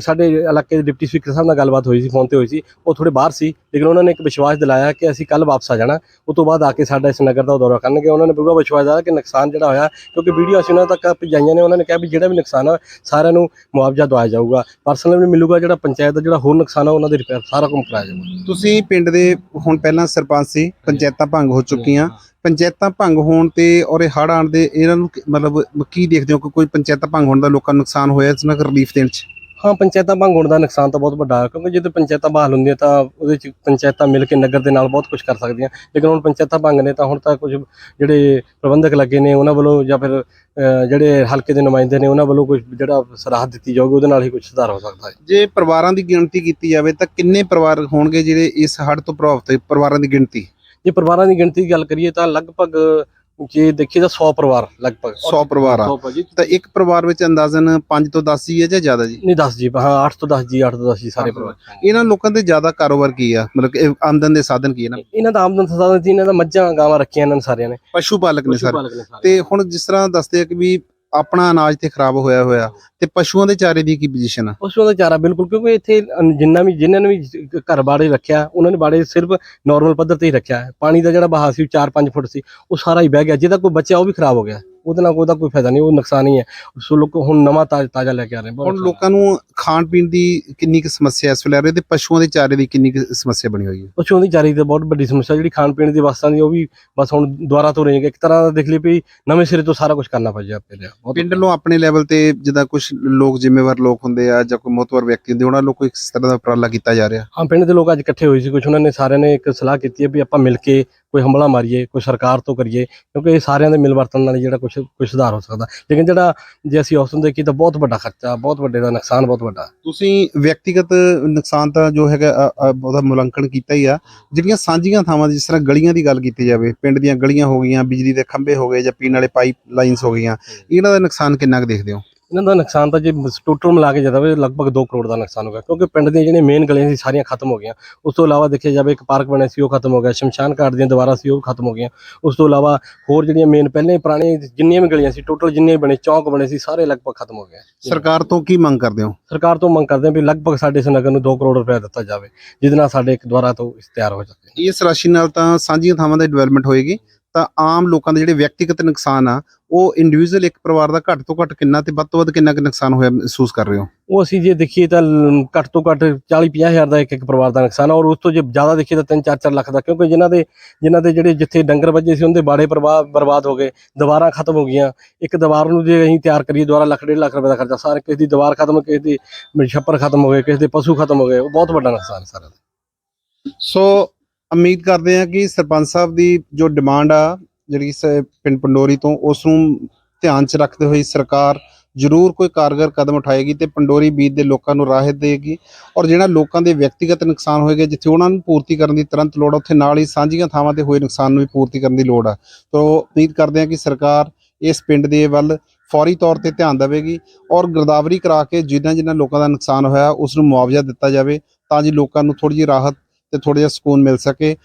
ਸਾਡੇ ਇਲਾਕੇ ਦੇ ਡਿਪਟੀ ਸਪੀਕਰ ਸਾਹਿਬ ਨਾਲ ਗੱਲਬਾਤ ਹੋਈ ਸੀ ਫੋਨ ਤੇ ਹੋਈ ਸੀ। ਉਹ ਥੋੜੇ ਬਾਹਰ ਸੀ ਲੇਕਿਨ ਉਹਨਾਂ ਨੇ ਇੱਕ ਵਿਸ਼ਵਾਸ ਦਿਲਾਇਆ ਕਿ ਅਸੀਂ ਕੱਲ ਵਾਪਸ ਆ ਜਾਣਾ। ਉਸ ਤੋਂ ਬਾਅਦ ਆ ਕੇ ਸਾਡਾ ਇਸ ਨਗਰ ਦਾ ਦੌਰਾ ਕਰਨਗੇ। ਉਹਨਾਂ ਨੇ ਪੂਰਾ ਵਿਸ਼ਵਾਸ ਦਿਲਾਇਆ ਕਿ ਨੁਕਸਾਨ ਜਿਹੜਾ ਹੋਇਆ ਕਿਉਂਕਿ ਵੀਡੀਓ ਅਸੀਂ ਉਹਨਾਂ ਤੱਕ ਪਹੁੰਚਾਈਆਂ ਨੇ ਉਹਨਾਂ ਨੇ ਕਿਹਾ ਵੀ ਜਿਹੜਾ ਵੀ ਨੁਕਸਾਨ ਹੋਇਆ ਸਾਰਿਆਂ ਨੂੰ ਮੁਆਵਜ਼ਾ ਦਵਾਇਆ ਜਾਊਗਾ। ਪਰਸਨਲ ਵੀ ਮਿਲੂਗਾ ਜਿਹੜਾ ਪੰਚਾਇਤ ਦਾ ਜਿਹੜਾ ਹੋਰ ਨੁਕਸਾਨ ਹੈ ਉਹਨਾਂ ਦੇ ਰਿਪੇਅਰ ਸਾਰਾ ਕੰਮ ਕਰਾਇਆ ਜਾਊਗਾ। ਤੁਸੀਂ ਪਿੰਡ ਦੇ ਹੁਣ ਪਹਿਲਾਂ ਸਰਪੰਚ ਸੀ ਪੰਚਾਇਤਾਂ ਭੰਗ ਹੋ ਚੁੱਕੀਆਂ। ਪੰਚਾਇਤਾਂ ਭੰਗ ਹੋਣ ਤੇ ਔਰ ਇਹ ਹੜ੍ਹ ਆਉਣ ਦੇ ਇਹਨਾਂ ਨੂੰ ਕਿ- ਮਤਲਬ ਕੀ ਦੇਖਦੇ ਹੋ ਕਿ ਕੋਈ ਪੰਚਾਇਤਾਂ ਭੰਗ ਹੋਣ ਦਾ ਲੋਕਾਂ ਨੂੰ ਨੁਕਸਾਨ ਹੋਇਆ ਇਸ ਨਾਲ ਰਿਲੀਫ ਦੇਣ ਚ? ਹਾਂ ਪੰਚਾਇਤਾਂ ਭੰਗ ਹੋਣ ਦਾ ਨੁਕਸਾਨ ਤਾਂ ਬਹੁਤ ਵੱਡਾ ਹੈ ਕਿਉਂਕਿ ਜੇ ਤੇ ਪੰਚਾਇਤਾਂ ਬਹਾਲ ਹੁੰਦੀਆਂ ਤਾਂ ਉਹਦੇ ਚ ਪੰਚਾਇਤਾਂ ਮਿਲ ਕੇ ਨਗਰ ਦੇ ਨਾਲ ਬਹੁਤ ਕੁਝ ਕਰ ਸਕਦੀਆਂ। ਲੇਕਿਨ ਹੁਣ ਪੰਚਾਇਤਾਂ ਭੰਗ ਨੇ ਤਾਂ ਹੁਣ ਤਾਂ ਕੁਝ ਜਿਹੜੇ ਪ੍ਰਬੰਧਕ ਲੱਗੇ ਨੇ ਉਹਨਾਂ ਵੱਲੋਂ ਜਾਂ ਫਿਰ ਅਹ, ਜਿਹੜੇ ਹਲਕੇ ਦੇ ਨੁਮਾਇੰਦੇ ਨੇ ਉਹਨਾਂ ਵੱਲੋਂ ਕੁਝ ਜਿਹੜਾ ਸਲਾਹ ਦਿੱਤੀ ਜਾਊਗੀ ਉਹਦੇ ਨਾਲ ਹੀ ਕੁਝ ਸੁਧਾਰ ਹੋ ਸਕਦਾ ਹੈ। ਜੇ ਪਰਿਵਾਰਾਂ ਦੀ ਗਿਣਤੀ ਕੀਤੀ ਜਾਵੇ ਤਾਂ ਕਿੰਨੇ ਪਰਿਵਾਰ ਹੋਣਗੇ ਜਿਹੜੇ ਇਸ ਹੜ੍ਹ ਤੋਂ ਪ੍ਰਭਾਵਿਤ ਹੋਏ? ਪਰਿਵਾਰਾਂ ਦੀ ਗਿਣਤੀ? ਜੇ ਪਰਿਵਾਰਾਂ ਦੀ ਗਿਣਤੀ ਦੀ ਗੱਲ ਕਰੀਏ ਤਾਂ ਲਗਭਗ ਜੇ ਦੇਖੀਏ ਤਾਂ 100 ਪਰਿਵਾਰ ਲਗਭਗ। 100 ਪਰਿਵਾਰ ਆ। 100 ਭਾਜੀ ਤਾਂ ਇੱਕ ਪਰਿਵਾਰ ਵਿੱਚ ਅੰਦਾਜ਼ਨ 5 ਤੋਂ 10 ਹੀ ਹੈ ਜਾਂ ਜ਼ਿਆਦਾ ਜੀ? ਨਹੀਂ 10 ਜੀ ਹਾਂ 8 ਤੋਂ 10 ਜੀ 8 ਤੋਂ 10 ਜੀ ਸਾਰੇ ਪਰਿਵਾਰ। ਇਹਨਾਂ ਲੋਕਾਂ ਦੇ ਜ਼ਿਆਦਾ ਕਾਰੋਬਾਰ ਕੀ ਆ? ਮਤਲਬ ਕਿ ਆਮਦਨ ਦੇ ਸਾਧਨ ਕੀ ਹੈ ਨਾ ਇਹਨਾਂ ਦਾ ਆਮਦਨ ਸਾਧਨ ਸੀ ਇਹਨਾਂ ਦਾ ਮੱਝਾਂ ਗਾਵਾਂ ਰੱਖੀਆਂ ਇਹਨਾਂ ਨੇ ਸਾਰਿਆਂ ਨੇ। ਪਸ਼ੂ ਪਾਲਕ ਨੇ ਸਾਰੇ। ਤੇ ਹੁਣ ਜਿਸ ਤਰ੍ਹਾਂ ਦੱਸਦੇ ਆ ਕਿ ਵੀ ਆਪਣਾ ਅਨਾਜ ਤੇ ਖਰਾਬ ਹੋਇਆ ਹੋਇਆ ਤੇ ਪਸ਼ੂਆਂ ਦੇ ਚਾਰੇ ਦੀ ਕੀ ਪੋਜੀਸ਼ਨ ਆ? ਪਸ਼ੂਆਂ ਦਾ ਚਾਰਾ ਬਿਲਕੁਲ, ਕਿਉਂਕਿ ਇੱਥੇ ਅਨ- ਜਿੰਨਾ ਵੀ ਜਿਨ੍ਹਾਂ ਨੇ ਵੀ ਘਰ ਬਾੜੇ ਰੱਖਿਆ, ਉਹਨਾਂ ਨੇ ਬਾੜੇ ਸਿਰਫ ਨਾਰਮਲ ਪੱਧਰ ਤੇ ਹੀ ਰੱਖਿਆ। ਹੈ ਪਾਣੀ ਦਾ ਜਿਹੜਾ ਬਹਾਅ ਸੀ 4-5 ਫੁੱਟ ਸੀ, ਉਹ ਸਾਰਾ ਹੀ ਬਹਿ ਗਿਆ। ਜਿਹਦਾ ਕੋਈ ਬਚਿਆ, ਉਹ ਵੀ ਖਰਾਬ ਹੋ ਗਿਆ। ਉਹਦੇ ਨਾਲ ਉਹਦਾ ਕੋਈ ਫਾਇਦਾ ਨਹੀਂ ਉਹ ਨੁਕਸਾਨ ਹੀ ਹੈ। ਸੋ ਲੋਕ ਹੁਣ ਨਵਾਂ ਤਾਜ਼ਾ ਤਾਜ਼ਾ ਲੈ ਕੇ ਆ ਰਹੇ ਬਹੁਤ ਹੁਣ ਨੁਕਸਾਨ ਲੋਕਾਂ ਨੂੰ ਖਾਣ ਪੀਣ ਦੀ ਕਿੰਨੀ ਕੁ ਸਮੱਸਿਆ ਇਸ ਵੇਲੇ ਆ ਰਹੀ ਤੇ ਪਸ਼ੂਆਂ ਦੇ ਚਾਰੇ ਦੀ ਕਿੰਨੀ ਕੁ ਸਮੱਸਿਆ ਬਣੀ ਹੋਈ ਹੈ? ਪਸ਼ੂਆਂ ਦੀ ਚਾਰੀ ਤੇ ਬਹੁਤ ਵੱਡੀ ਸਮੱਸਿਆ ਜਿਹੜੀ ਖਾਣ ਪੀਣ ਦੀ ਵਸਤਾਂ ਦੀ ਉਹ ਵੀ ਬਸ ਹੁਣ ਦੁਆਰਾ ਤੋਂ ਰਹੇਗਾ ਇੱਕ ਤਰ੍ਹਾਂ ਦਾ ਦੇਖ ਲਈ ਵੀ ਨਵੇਂ ਸਿਰੇ ਤੋਂ ਸਾਰਾ ਕੁਝ ਕਰਨਾ ਪੈ ਜਾ ਪੈ ਰਿਹਾ। ਬਹੁਤ ਪਿੰਡ ਨੂੰ ਆਪਣੇ ਲੈਵਲ ਤੇ ਜਿੱਦਾਂ ਕੁਝ ਲੋਕ ਜ਼ਿੰਮੇਵਾਰ ਲੋਕ ਹੁੰਦੇ ਆ ਜਾਂ ਕੋਈ ਮੋਤਵਰ ਵਿਅਕਤੀ ਹੁੰਦੇ ਉਹਨਾਂ ਨੂੰ ਕੋਈ ਇਸ ਤਰ੍ਹਾਂ ਦਾ ਉਪਰਾਲਾ ਕੀਤਾ ਜਾ ਰਿਹਾ? ਹਾਂ ਪਿੰਡ ਦੇ ਲੋਕ ਅੱਜ ਇਕੱਠੇ ਹੋਏ ਸੀ ਕੁਝ ਉਹਨਾਂ ਨੇ ਸਾਰਿਆਂ ਨੇ ਇੱਕ ਸਲਾਹ ਕੀਤੀ ਹੈ ਵੀ ਆਪਾਂ ਮਿਲ ਕੇ ਕੋਈ ਹਮਲਾ ਮਾਰੀਏ ਕੋਈ ਸਰਕਾਰ ਤੋਂ ਕਰੀਏ ਕਿਉਂਕਿ ਇਹ ਸਾਰਿਆਂ ਦੇ ਮਿਲ ਵਰਤਨ ਨਾਲ ਜਿਹੜਾ ਕੁਝ ਕੁਝ ਸੁਧਾਰ ਹੋ ਸਕਦਾ। ਲੇਕਿਨ ਜਿਹੜਾ ਜੇ ਅਸੀਂ ਔਸਤ ਦੇਖੀਏ ਤਾਂ ਬਹੁਤ ਵੱਡਾ ਖਰਚਾ ਬਹੁਤ ਵੱਡੇ ਦਾ ਨੁਕਸਾਨ ਬਹੁਤ ਵੱਡਾ। ਤੁਸੀਂ ਵਿਅਕਤੀਗਤ ਨੁਕਸਾਨ ਤਾਂ ਜੋ ਹੈਗਾ ਉਹਦਾ ਮੁਲਾਂਕਣ ਕੀਤਾ ਹੀ ਆ। ਜਿਹੜੀਆਂ ਸਾਂਝੀਆਂ ਥਾਵਾਂ ਜਿਸ ਤਰ੍ਹਾਂ ਗਲੀਆਂ ਦੀ ਗੱਲ ਕੀਤੀ ਜਾਵੇ ਪਿੰਡ ਦੀਆਂ ਗਲੀਆਂ ਹੋ ਗਈਆਂ ਬਿਜਲੀ ਦੇ ਖੰਭੇ ਹੋ ਗਏ ਜਾਂ ਪੀਣ ਵਾਲੇ ਪਾਈਪ ਲਾਈਨਸ ਹੋ ਗਈਆਂ ਇਹਨਾਂ ਦਾ ਨੁਕਸਾਨ ਕਿੰਨਾ ਕੁ ਦੇਖਦੇ ਹੋ? ਇਹਨਾਂ ਦਾ ਨੁਕਸਾਨ ਤਾਂ ਜੇ ਟੋਟਲ ਮਿਲਾ ਕੇ ਜਾਵੇ ਲਗਭਗ 2 ਕਰੋੜ ਦਾ ਨੁਕਸਾਨ ਹੋ ਗਿਆ ਕਿਉਂਕਿ ਪਿੰਡ ਦੀਆਂ ਜਿਹੜੀਆਂ ਮੇਨ ਗਲੀਆਂ ਸੀ ਸਾਰੀਆਂ ਖਤਮ ਹੋ ਗਈਆਂ। ਉਸ ਤੋਂ ਇਲਾਵਾ ਦੇਖਿਆ ਜਾਵੇ ਇੱਕ ਪਾਰਕ ਬਣਿਆ ਸੀ ਉਹ ਖਤਮ ਹੋ ਗਿਆ। ਸ਼ਮਸ਼ਾਨ ਘਾਟ ਦੀਆਂ ਦੀਵਾਰਾਂ ਸੀ ਉਹ ਖਤਮ ਹੋ ਗਈਆਂ। ਉਸ ਤੋਂ ਇਲਾਵਾ ਹੋਰ ਜਿਹੜੀਆਂ ਮੇਨ ਪਹਿਲੇ ਪੁਰਾਣੇ ਜਿੰਨੀਆਂ ਵੀ ਗਲੀਆਂ ਸੀ ਟੋਟਲ ਜਿੰਨੇ ਬਣੇ ਚੌਂਕ ਬਣੇ ਸੀ ਸਾਰੇ ਲਗਭਗ ਖਤਮ ਹੋ ਗਏ। ਸਰਕਾਰ ਤੋਂ ਕੀ ਮੰਗ ਕਰਦੇ ਹੋ? ਸਰਕਾਰ ਤੋਂ ਮੰਗ ਕਰਦੇ ਹਾਂ ਵੀ ਲਗਭਗ ਸਾਡੇ ਇਸ ਨਗਰ ਨੂੰ 2 ਕਰੋੜ ਰੁਪਏ ਦਿੱਤਾ ਜਾਵੇ ਜਿਹਦੇ ਨਾਲ ਸਾਡੇ ਇੱਕ ਦੁਆਰਾ ਤੋਂ ਇਸ ਤਿਆਰ ਹੋ ਸਕੇ ਇਸ ਰਾਸ਼ੀ ਨਾਲ ਤਾਂ ਸਾਂਝੀਆਂ ਥਾਵਾਂ ਦੀ ਡਿਵੈਲਪਮੈਂਟ ਹੋਏਗੀ। ਤਾਂ ਆਮ ਲੋਕਾਂ ਦੇ ਜਿਹੜੇ ਵਿਅਕਤੀਗਤ ਨੁਕਸਾਨ ਆ ਉਹ ਇੰਡੀਵਿਜੂਅਲ ਇੱਕ ਪਰਿਵਾਰ ਦਾ ਘੱਟ ਤੋਂ ਘੱਟ ਕਿੰਨਾ ਤੇ ਵੱਧ ਤੋਂ ਵੱਧ ਕਿੰਨਾ ਕੁ ਨੁਕਸਾਨ ਹੋਇਆ ਮਹਿਸੂਸ ਕਰ ਰਹੇ ਹੋ? ਉਹ ਅਸੀਂ ਜੇ ਦੇਖੀਏ ਤਾਂ ਘੱਟ ਤੋਂ ਘੱਟ 40 50 ਹਜ਼ਾਰ ਦਾ ਇੱਕ ਇੱਕ ਪਰਿਵਾਰ ਦਾ ਨੁਕਸਾਨ ਆ ਔਰ ਉਸ ਤੋਂ ਜੇ ਜ਼ਿਆਦਾ ਦੇਖੀਏ ਤਾਂ 3 4 4 ਲੱਖ ਦਾ ਕਿਉਂਕਿ ਜਿਨ੍ਹਾਂ ਦੇ ਜਿਨ੍ਹਾਂ ਦੇ ਜਿਹੜੇ ਜਿੱਥੇ ਡੰਗਰ ਵੱਜੇ ਸੀ ਉਹਦੇ ਬਾੜੇ ਬਰਬਾਦ ਬਰਬਾਦ ਹੋ ਗਏ ਦੀਵਾਰਾਂ ਖਤਮ ਹੋ ਗਈਆਂ। ਇੱਕ ਦੀਵਾਰ ਨੂੰ ਜੇ ਅਸੀਂ ਤਿਆਰ ਕਰੀਏ ਦੁਬਾਰਾ ਲੱਖ ਡੇਢ ਲੱਖ ਰੁਪਏ ਦਾ ਖਰਚਾ ਸਾਰੇ ਕਿਸੇ ਦੀ ਦੀਵਾਰ ਖਤਮ ਕਿਸੇ ਦੀ ਛੱਪਰ ਖਤਮ ਹੋ ਗਏ ਕਿਸੇ ਦੇ ਪਸ਼ੂ ਖਤਮ ਹੋ ਗਏ ਉਹ ਬਹੁਤ ਵੱਡਾ ਨੁਕਸਾਨ ਸਾਰਾ ਸੋ ਉਮੀਦ ਕਰਦੇ ਹਾਂ ਕਿ ਸਰਪੰਚ ਸਾਹਿਬ ਦੀ ਜੋ ਡਿਮਾਂਡ ਆ, ਜਿਹੜੀ ਸ- ਪਿੰਡ ਪੰਡੋਰੀ ਤੋਂ, ਉਸ ਨੂੰ ਧਿਆਨ 'ਚ ਰੱਖਦੇ ਹੋਏ ਸਰਕਾਰ ਜ਼ਰੂਰ ਕੋਈ ਕਾਰਗਰ ਕਦਮ ਉਠਾਏਗੀ ਤੇ ਪੰਡੋਰੀ ਬੀਜ ਦੇ ਲੋਕਾਂ ਨੂੰ ਰਾਹਤ ਦੇਗੀ ਔਰ ਜਿਹੜਾ ਲੋਕਾਂ ਦੇ ਵਿਅਕਤੀਗਤ ਨੁਕਸਾਨ ਹੋਏਗਾ, ਜਿੱਥੇ ਉਹਨਾਂ ਨੂੰ ਪੂਰਤੀ ਕਰਨ ਦੀ ਤੁਰੰਤ ਲੋੜ ਆ, ਉੱਥੇ ਨਾਲ ਹੀ ਸਾਂਝੀਆਂ ਥਾਵਾਂ ਤੇ ਹੋਏ ਨੁਕਸਾਨ ਨੂੰ ਵੀ ਪੂਰਤੀ ਕਰਨ ਦੀ ਲੋੜ ਆ। ਤੋਂ ਉਮੀਦ ਕਰਦੇ ਹਾਂ ਕਿ ਸਰਕਾਰ ਇਸ ਪਿੰਡ ਦੇ ਵੱਲ ਫੌਰੀ ਤੌਰ ਤੇ ਧਿਆਨ ਦੇਵੇਗੀ ਔਰ ਗਿਰਦਾਵਰੀ ਕਰਾ ਕੇ ਜਿਨ੍ਹਾਂ ਜਿਨ੍ਹਾਂ ਲੋਕਾਂ ਦਾ ਨੁਕਸਾਨ ਹੋਇਆ, ਉਸ ਨੂੰ ਮੁਆਵਜ਼ਾ ਦਿੱਤਾ ਜਾਵੇ ਤਾਂ ਜੀ ਲੋਕਾਂ ਨੂੰ ਥੋੜੀ ਜਿਹੀ ਰਾਹਤ ਤੇ ਥੋੜਾ ਜਿਹਾ ਸਕੂਨ ਮਿਲ ਸਕੇ